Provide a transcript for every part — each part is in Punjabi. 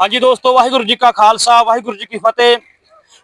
ਹਾਂਜੀ ਦੋਸਤੋ, ਵਾਹਿਗੁਰੂ ਜੀ ਕਾ ਖਾਲਸਾ, ਵਾਹਿਗੁਰੂ ਜੀ ਕੀ ਫਤਿਹ।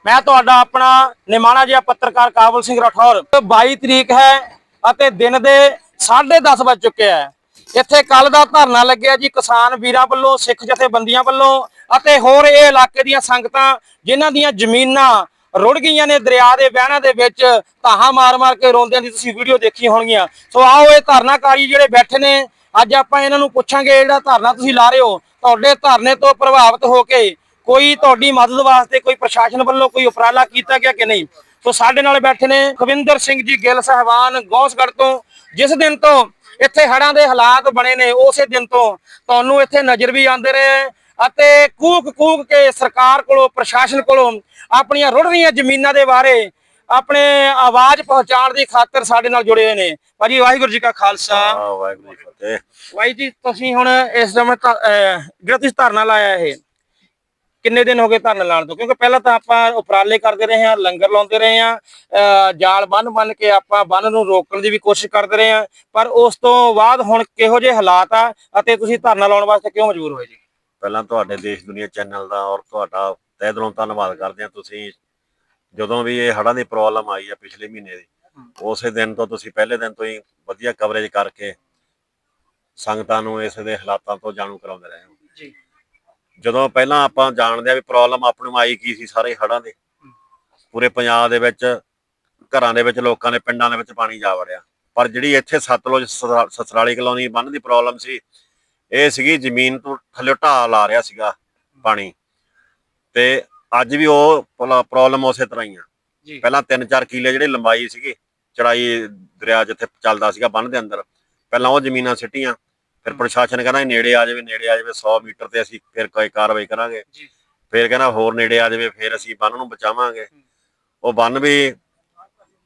ਮੈਂ ਤੁਹਾਡਾ ਆਪਣਾ ਨਿਮਾਣਾ ਜਿਹਾ ਪੱਤਰਕਾਰ ਕਾਬਲ ਸਿੰਘ ਰਾਠੌਰ। 22 ਤਰੀਕ ਹੈ ਅਤੇ ਦਿਨ ਦੇ 10:30 ਵੱਜ ਚੁੱਕਿਆ ਹੈ। ਇੱਥੇ ਕੱਲ ਦਾ ਧਰਨਾ ਲੱਗਿਆ ਜੀ ਕਿਸਾਨ ਵੀਰਾਂ ਵੱਲੋਂ, ਸਿੱਖ ਜਥੇਬੰਦੀਆਂ ਵੱਲੋਂ ਅਤੇ ਹੋਰ ਇਹ ਇਲਾਕੇ ਦੀਆਂ ਸੰਗਤਾਂ ਜਿਨ੍ਹਾਂ ਦੀਆਂ ਜ਼ਮੀਨਾਂ ਰੁੜ ਗਈਆਂ ਨੇ ਦਰਿਆ ਦੇ ਵਹਿਣਾਂ ਦੇ ਵਿੱਚ, ਧਾਹਾਂ ਮਾਰ-ਮਾਰ ਕੇ ਰੋਂਦਿਆਂ ਦੀ ਤੁਸੀਂ ਵੀਡੀਓ ਦੇਖੀ ਹੋਣਗੀਆਂ। ਸੋ ਆਓ ਇਹ ਧਰਨਾਕਾਰੀ ਜਿਹੜੇ ਬੈਠੇ ਨੇ ਅੱਜ ਆਪਾਂ ਇਹਨਾਂ ਨੂੰ ਪੁੱਛਾਂਗੇ ਜਿਹੜਾ ਧਰਨਾ ਤੁਸੀਂ ਲਾ ਰਹੇ ਹੋ, ਤੁਹਾਡੇ ਧਰਨੇ ਤੋਂ ਪ੍ਰਭਾਵਿਤ ਹੋ ਕੇ ਕੋਈ ਤੁਹਾਡੀ ਮਦਦ ਵਾਸਤੇ ਕੋਈ ਪ੍ਰਸ਼ਾਸਨ ਵੱਲੋਂ ਕੋਈ ਉਪਰਾਲਾ ਕੀਤਾ ਗਿਆ ਕਿ ਨਹੀਂ? ਸੋ ਸਾਡੇ ਨਾਲ ਬੈਠੇ ਨੇ ਖਵਿੰਦਰ ਸਿੰਘ ਜੀ ਗਿੱਲ ਸਾਹਿਬਾਨ ਗੌਸਗੜ੍ਹ ਤੋਂ, ਜਿਸ ਦਿਨ ਤੋਂ ਇੱਥੇ ਹੜ੍ਹਾਂ ਦੇ ਹਾਲਾਤ ਬਣੇ ਨੇ, ਉਸੇ ਦਿਨ ਤੋਂ ਤੁਹਾਨੂੰ ਇੱਥੇ ਨਜ਼ਰ ਵੀ ਆਉਂਦੇ ਰਹੇ ਅਤੇ ਕੂਕ ਕੂਕ ਕੇ ਸਰਕਾਰ ਕੋਲੋਂ, ਪ੍ਰਸ਼ਾਸਨ ਕੋਲੋਂ ਆਪਣੀਆਂ ਰੁੜ ਰਹੀਆਂ ਜ਼ਮੀਨਾਂ ਦੇ ਬਾਰੇ ਆਪਣੇ ਆਵਾਜ਼ ਪਹੁੰਚਾਉਣ ਦੀ ਖਾਤਰ ਸਾਡੇ ਨਾਲ ਜੁੜੇ ਹੋਏ ਨੇ। ਭਾਜੀ ਵਾਹਿਗੁਰੂ ਜੀ ਕਾ ਖਾਲਸਾ। ਵਾਹਿਗੁਰੂ ਜੀ ਫਤਿਹ। ਭਾਈ ਜੀ ਤੁਸੀਂ ਹੁਣ ਇਸ ਸਮੇਂ ਜਿਹੜਾ ਤੁਸੀਂ ਧਰਨਾ ਲਾਇਆ ਇਹ ਕਿੰਨੇ ਦਿਨ ਹੋ ਗਏ ਧਰਨਾ ਲਾਉਣ ਤੋਂ? ਕਿਉਂਕਿ ਪਹਿਲਾਂ ਤਾਂ ਆਪਾਂ ਉਪਰਾਲੇ ਕਰਦੇ ਰਹੇ ਹਾਂ ਲੰਗਰ ਲਾਉਂਦੇ ਰਹੇ ਹਾਂ ਜਾਲ ਬੰਨ ਬੰਨ ਕੇ ਆਪਾਂ ਬੰਨ ਨੂੰ ਰੋਕਣ ਦੀ ਵੀ ਕੋਸ਼ਿਸ਼ ਕਰਦੇ ਰਹੇ ਹਾਂ ਪਰ ਉਸ ਤੋਂ ਬਾਅਦ ਹੁਣ ਕਿਹੋ ਜਿਹੇ ਹਾਲਾਤ ਆ ਅਤੇ ਤੁਸੀਂ ਧਰਨਾ ਲਾਉਣ ਵਾਸਤੇ ਕਿਉਂ ਮਜਬੂਰ ਹੋਏ ਜੀ? ਪਹਿਲਾਂ ਤੁਹਾਡੇ ਦੇਸ਼ ਦੁਨੀਆ ਚੈਨਲ ਦਾ ਔਰ ਤੁਹਾਡਾ ਤਹਿ ਦਿਲੋਂ ਧੰਨਵਾਦ ਕਰਦੇ ਹਾਂ ਤੁਸੀਂ ਜਦੋਂ ਵੀ ਇਹ ਹੜ੍ਹਾਂ ਦੀ ਪ੍ਰੋਬਲਮ ਆਈ ਆ ਪਿਛਲੇ ਮਹੀਨੇ ਦੀ ਉਸੇ ਦਿਨ ਤੋਂ ਤੁਸੀਂ ਪਹਿਲੇ ਦਿਨ ਤੋਂ ਹੀ ਵਧੀਆ ਕਵਰੇਜ ਕਰਕੇ ਸੰਗਤਾਂ ਨੂੰ ਇਸ ਦੇ ਹਾਲਾਤਾਂ ਤੋਂ ਜਾਣੂ ਕਰਾਉਂਦੇ ਰਹੇ ਹੋ। ਜੀ। ਜਦੋਂ ਪਹਿਲਾਂ ਆਪਾਂ ਜਾਣਦੇ ਆ ਵੀ ਪ੍ਰੋਬਲਮ ਆਪਾਂ ਨੂੰ ਆਈ ਕੀ ਸੀ ਸਾਰੇ ਹੜ੍ਹਾਂ ਦੇ ਪੂਰੇ ਪੰਜਾਬ ਦੇ ਵਿੱਚ ਘਰਾਂ ਦੇ ਵਿੱਚ ਲੋਕਾਂ ਦੇ ਪਿੰਡਾਂ ਦੇ ਵਿੱਚ ਪਾਣੀ ਜਾ ਵੜਿਆ। ਪਰ ਜਿਹੜੀ ਇੱਥੇ ਸਤਲੁਜ ਸਸਰਾ- ਸਸਰਾਲੀ ਕਲੋਨੀ ਬੰਨ ਦੀ ਪ੍ਰੋਬਲਮ ਸੀ ਇਹ ਸੀਗੀ ਜ਼ਮੀਨ ਤੋਂ ਥੱਲੇ ਢਾਹ ਲਾ ਰਿਹਾ ਸੀਗਾ ਪਾਣੀ। ਤੇ ਅੱਜ ਵੀ ਉਹ ਪ੍ਰੋਬਲਮ ਉਸੇ ਤਰ੍ਹਾਂ ਹੀ ਆ। ਜੀ। ਪਹਿਲਾਂ 3-4 ਕਿੱਲੇ ਜਿਹੜੀ ਲੰਬਾਈ ਸੀਗੀ ਚੜਾਈ ਦਰਿਆ ਜਿੱਥੇ ਚੱਲਦਾ ਸੀਗਾ ਬੰਨ ਦੇ ਅੰਦਰ ਪਹਿਲਾਂ ਉਹ ਜ਼ਮੀਨਾਂ ਸਿੱਟੀਆਂ ਫਿਰ ਪ੍ਰਸ਼ਾਸਨ ਕਹਿੰਦਾ ਨੇੜੇ ਆ ਜਾਵੇ ਨੇੜੇ ਆ ਜਾਵੇ 100 ਮੀਟਰ ਤੇ ਅਸੀਂ ਫਿਰ ਕੋਈ ਕਾਰਵਾਈ ਕਰਾਂਗੇ। ਜੀ। ਫਿਰ ਕਹਿੰਦਾ ਹੋਰ ਨੇੜੇ ਆ ਜਾਵੇ ਫਿਰ ਅਸੀਂ ਬੰਨ ਨੂੰ ਬਚਾਵਾਂਗੇ। ਉਹ ਬੰਨ ਵੀ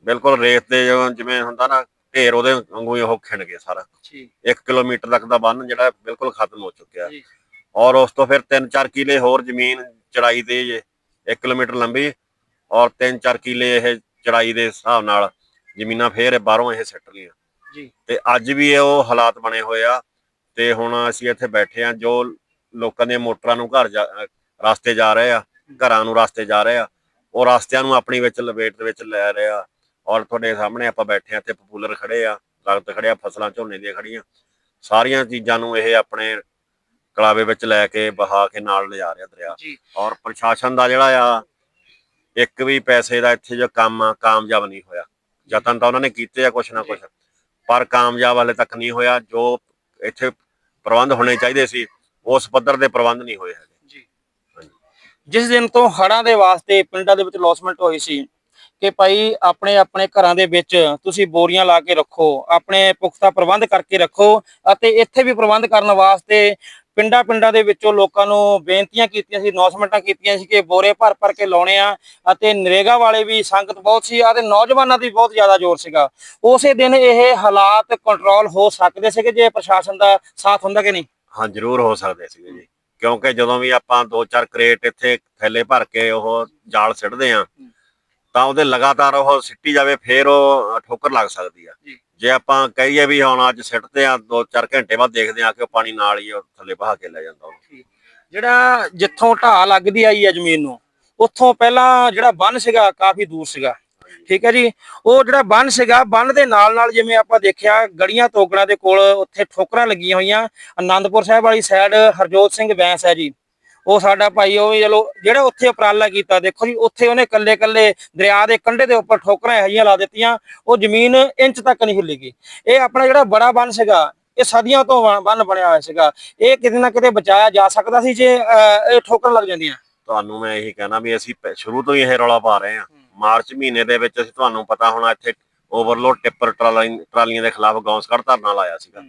ਬਿਲਕੁਲ ਰੇਤ ਦੇ ਜਿਵੇਂ- ਹੁੰਦਾ ਨਾ ਢੇਰ ਉਹਦੇ ਵਾਂਗੂ ਹੀ ਉਹ ਖਿੰਡ ਗਿਆ ਸਾਰਾ। ਜੀ। 1 ਕਿਲੋਮੀਟਰ ਤੱਕ ਦਾ ਬੰਨ ਜਿਹੜਾ ਬਿਲਕੁਲ ਖਤਮ ਹੋ ਚੁੱਕਿਆ। ਔਰ ਉਸ ਤੋਂ ਫਿਰ 3-4 ਕਿਲੇ ਹੋਰ ਜ਼ਮੀਨ ਚੜਾਈ ਤੇ ਜੇ। 1 ਕਿਲੋਮੀਟਰ ਲੰਬੀ ਔਰ 3-4 ਕਿਲੇ ਇਹ ਚੜਾਈ ਦੇ ਹਿਸਾਬ ਨਾਲ ਜ਼ਮੀਨਾਂ ਫੇਰ ਬਾਹਰੋਂ ਇਹ ਸਿੱਟ ਲਈਆਂ ਜੀ। ਤੇ ਅੱਜ ਵੀ ਇਹ ਉਹ ਹਾਲਾਤ ਬਣੇ ਹੋਏ ਆ ਤੇ ਹੁਣ ਅਸੀਂ ਇੱਥੇ ਬੈਠੇ ਆ ਜੋ ਲੋਕਾਂ ਦੀਆਂ ਮੋਟਰਾਂ ਨੂੰ ਘਰ ਜਾ ਰਸਤੇ ਜਾ ਰਹੇ ਆ ਘਰਾਂ ਨੂੰ ਰਸਤੇ ਜਾ ਰਹੇ ਆ ਉਹ ਰਸਤਿਆਂ ਨੂੰ ਆਪਣੀ ਵਿੱਚ ਲਪੇਟ ਦੇ ਵਿੱਚ ਲੈ ਰਹੇ ਆ ਔਰ ਤੁਹਾਡੇ ਸਾਹਮਣੇ ਆਪਾਂ ਬੈਠੇ ਆ ਤੇ ਪਪੂਲਰ ਖੜੇ ਆ ਦਰਖਤ ਖੜੇ ਆ ਫਸਲਾਂ ਝੋਨੇ ਦੀਆਂ ਖੜੀਆਂ ਸਾਰੀਆਂ ਚੀਜ਼ਾਂ ਨੂੰ ਇਹ ਆਪਣੇ ਕਲਾਵੇ ਵਿੱਚ ਲੈ ਕੇ ਬਹਾ ਕੇ ਨਾਲ ਲਿਜਾ ਰਿਹਾ ਦਰਿਆ। ਜੀ। ਔਰ ਪ੍ਰਸ਼ਾਸਨ ਦਾ ਜਿਹੜਾ ਆ ਇੱਕ ਵੀ ਪੈਸੇ ਦਾ ਇੱਥੇ ਜੋ ਕੰਮ ਆ ਕਾਮਯਾਬ ਨਹੀਂ ਹੋਇਆ। ਯਤਨ ਤਾਂ ਉਹਨਾਂ ਨੇ ਕੀਤੇ ਆ ਕੁਛ ਨਾ ਕੁਛ। ਪਰ ਕਾਮਯਾਬ ਹਲੇ ਤੱਕ ਨਹੀਂ ਹੋਇਆ। ਜੋ ਇੱਥੇ ਪ੍ਰਬੰਧ ਹੋਣੇ ਚਾਹੀਦੇ ਸੀ ਉਸ ਪੱਧਰ ਦੇ ਪ੍ਰਬੰਧ ਨਹੀਂ ਹੋਏ ਹੈਗੇ। ਜੀ। ਜਿਸ ਦਿਨ ਤੋਂ ਹੜ੍ਹਾਂ ਦੇ ਵਾਸਤੇ ਪਿੰਡਾਂ ਦੇ ਵਿੱਚ ਲੌਸਮੈਂਟ ਹੋਈ ਸੀ ਕਿ ਭਾਈ ਆਪਣੇ ਆਪਣੇ ਘਰਾਂ ਦੇ ਵਿੱਚ ਤੁਸੀਂ ਬੋਰੀਆਂ ਲਾ ਕੇ ਰੱਖੋ ਆਪਣੇ ਪੁਖਤਾ ਪ੍ਰਬੰਧ ਕਰਕੇ ਰੱਖੋ ਅਤੇ ਇੱਥੇ ਵੀ ਪ੍ਰਬੰਧ ਕਰਨ ਵਾਸਤੇ ਪਿੰਡਾਂ ਪਿੰਡਾਂ ਦੇ ਵਿੱਚੋਂ ਲੋਕਾਂ ਨੂੰ ਬੇਨਤੀਆਂ ਕੀਤੀਆਂ ਸੀ ਅਨਾਉਂਸਮੈਂਟਾਂ ਕੀਤੀਆਂ ਸੀ ਕਿ ਬੋਰੇ ਭਰ ਭਰ ਕੇ ਲਾਉਣੇ ਆ ਅਤੇ ਨਰੇਗਾ ਵਾਲੇ ਵੀ ਸੰਗਤ ਬਹੁਤ ਸੀ ਅਤੇ ਨੌਜਵਾਨਾਂ ਦੀ ਬਹੁਤ ਜ਼ਿਆਦਾ ਜ਼ੋਰ ਸੀਗਾ। ਉਸੇ ਦਿਨ ਇਹ ਹਾਲਾਤ ਕੰਟਰੋਲ ਹੋ ਸਕਦੇ ਸੀਗੇ ਜੇ ਪ੍ਰਸ਼ਾਸਨ ਦਾ ਸਾਥ ਹੁੰਦਾ ਕਿ ਨਹੀਂ? ਹਾਂ ਜ਼ਰੂਰ ਹੋ ਸਕਦੇ ਸੀਗੇ ਜੀ। ਕਿਉਂਕਿ ਜਦੋਂ ਵੀ ਆਪਾਂ ਦੋ ਚਾਰ ਕਰੇਟ ਇੱਥੇ ਥੈਲੇ ਭਰ ਕੇ ਉਹ ਜਾਲ ਸਿੱਟਦੇ ਆ ਤਾਂ ਉਹਦੇ ਲਗਾਤਾਰ ਉਹ ਸਿੱਟੀ ਜਾਵੇ ਫੇਰ ਉਹ ਠੋਕਰ ਲੱਗ ਸਕਦੀ ਆ। ਜੀ। ਆਪਾਂ ਕਹੀਏ ਵੀ ਹੁਣ ਅੱਜ ਸਿੱਟਦੇ ਆ ਦੋ ਚਾਰ ਘੰਟੇ ਬਾਅਦ ਦੇਖਦੇ ਆ ਕਿ ਉਹ ਪਾਣੀ ਨਾਲ ਹੀ ਉਹ ਥੱਲੇ ਬਹਾ ਕੇ ਲੈ ਜਾਂਦਾ ਉਹਨੂੰ। ਜਿਹੜਾ ਜਿੱਥੋਂ ਢਾਹ ਲੱਗਦੀ ਆਈ ਹੈ ਜ਼ਮੀਨ ਨੂੰ ਉੱਥੋਂ ਪਹਿਲਾਂ ਜਿਹੜਾ ਬੰਨ ਸੀਗਾ ਕਾਫੀ ਦੂਰ ਸੀਗਾ। ਠੀਕ ਹੈ ਜੀ? ਉਹ ਜਿਹੜਾ ਬੰਨ ਸੀਗਾ ਬੰਨ ਦੇ ਨਾਲ ਨਾਲ ਜਿਵੇਂ ਆਪਾਂ ਦੇਖਿਆ ਗੜੀਆਂ ਤੋਕੜਾਂ ਦੇ ਕੋਲ ਉੱਥੇ ਠੋਕਰਾਂ ਲੱਗੀਆਂ ਹੋਈਆਂ। ਆਨੰਦਪੁਰ ਸਾਹਿਬ ਵਾਲੀ ਸਾਈਡ ਹਰਜੋਤ ਸਿੰਘ ਬੈਂਸ ਹੈ ਜੀ। ਉਹ ਸਾਡਾ ਭਾਈ ਉਹ ਵੀ ਚਲੋ ਜਿਹੜਾ ਉੱਥੇ ਉਪਰਾਲਾ ਕੀਤਾ ਦੇਖੋ ਜੀ ਉੱਥੇ ਉਹਨੇ ਕੱਲੇ ਕੱਲੇ ਦਰਿਆ ਦੇ ਕੰਢੇ ਦੇ ਉੱਪਰ ਠੋਕਰਾਂ ਜਿਹੀਆਂ ਲਾ ਦਿੱਤੀਆਂ ਉਹ ਜ਼ਮੀਨ ਇੰਚ ਤੱਕ ਨਹੀਂ ਹਿੱਲੇਗੀ ਇਹ ਆਪਣਾ ਜਿਹੜਾ ਬੜਾ ਬੰਨ ਸੀਗਾ ਇਹ ਸਦੀਆਂ ਤੋਂ ਬੰਨ ਬਣਿਆ ਹੋਇਆ ਸੀਗਾ। ਇਹ ਕਿਤੇ ਨਾ ਕਿਤੇ ਬਚਾਇਆ ਜਾ ਸਕਦਾ ਸੀ ਜੇ ਇਹ ਠੋਕਰਾਂ ਲੱਗ ਜਾਂਦੀਆਂ। ਤੁਹਾਨੂੰ ਮੈਂ ਇਹੀ ਕਹਿਣਾ ਵੀ ਅਸੀਂ ਸ਼ੁਰੂ ਤੋਂ ਹੀ ਇਹ ਰੌਲਾ ਪਾ ਰਹੇ ਹਾਂ। ਮਾਰਚ ਮਹੀਨੇ ਦੇ ਵਿੱਚ ਅਸੀਂ ਤੁਹਾਨੂੰ ਪਤਾ ਹੋਣਾ ਇੱਥੇ ਓਵਰਲੋਡ ਟਿੱਪਰ ਟਰਾਲੀ- ਟਰਾਲੀਆਂ ਦੇ ਖਿਲਾਫ ਗੌਂਸਕੜ ਧਰਨਾ ਲਾਇਆ ਸੀਗਾ।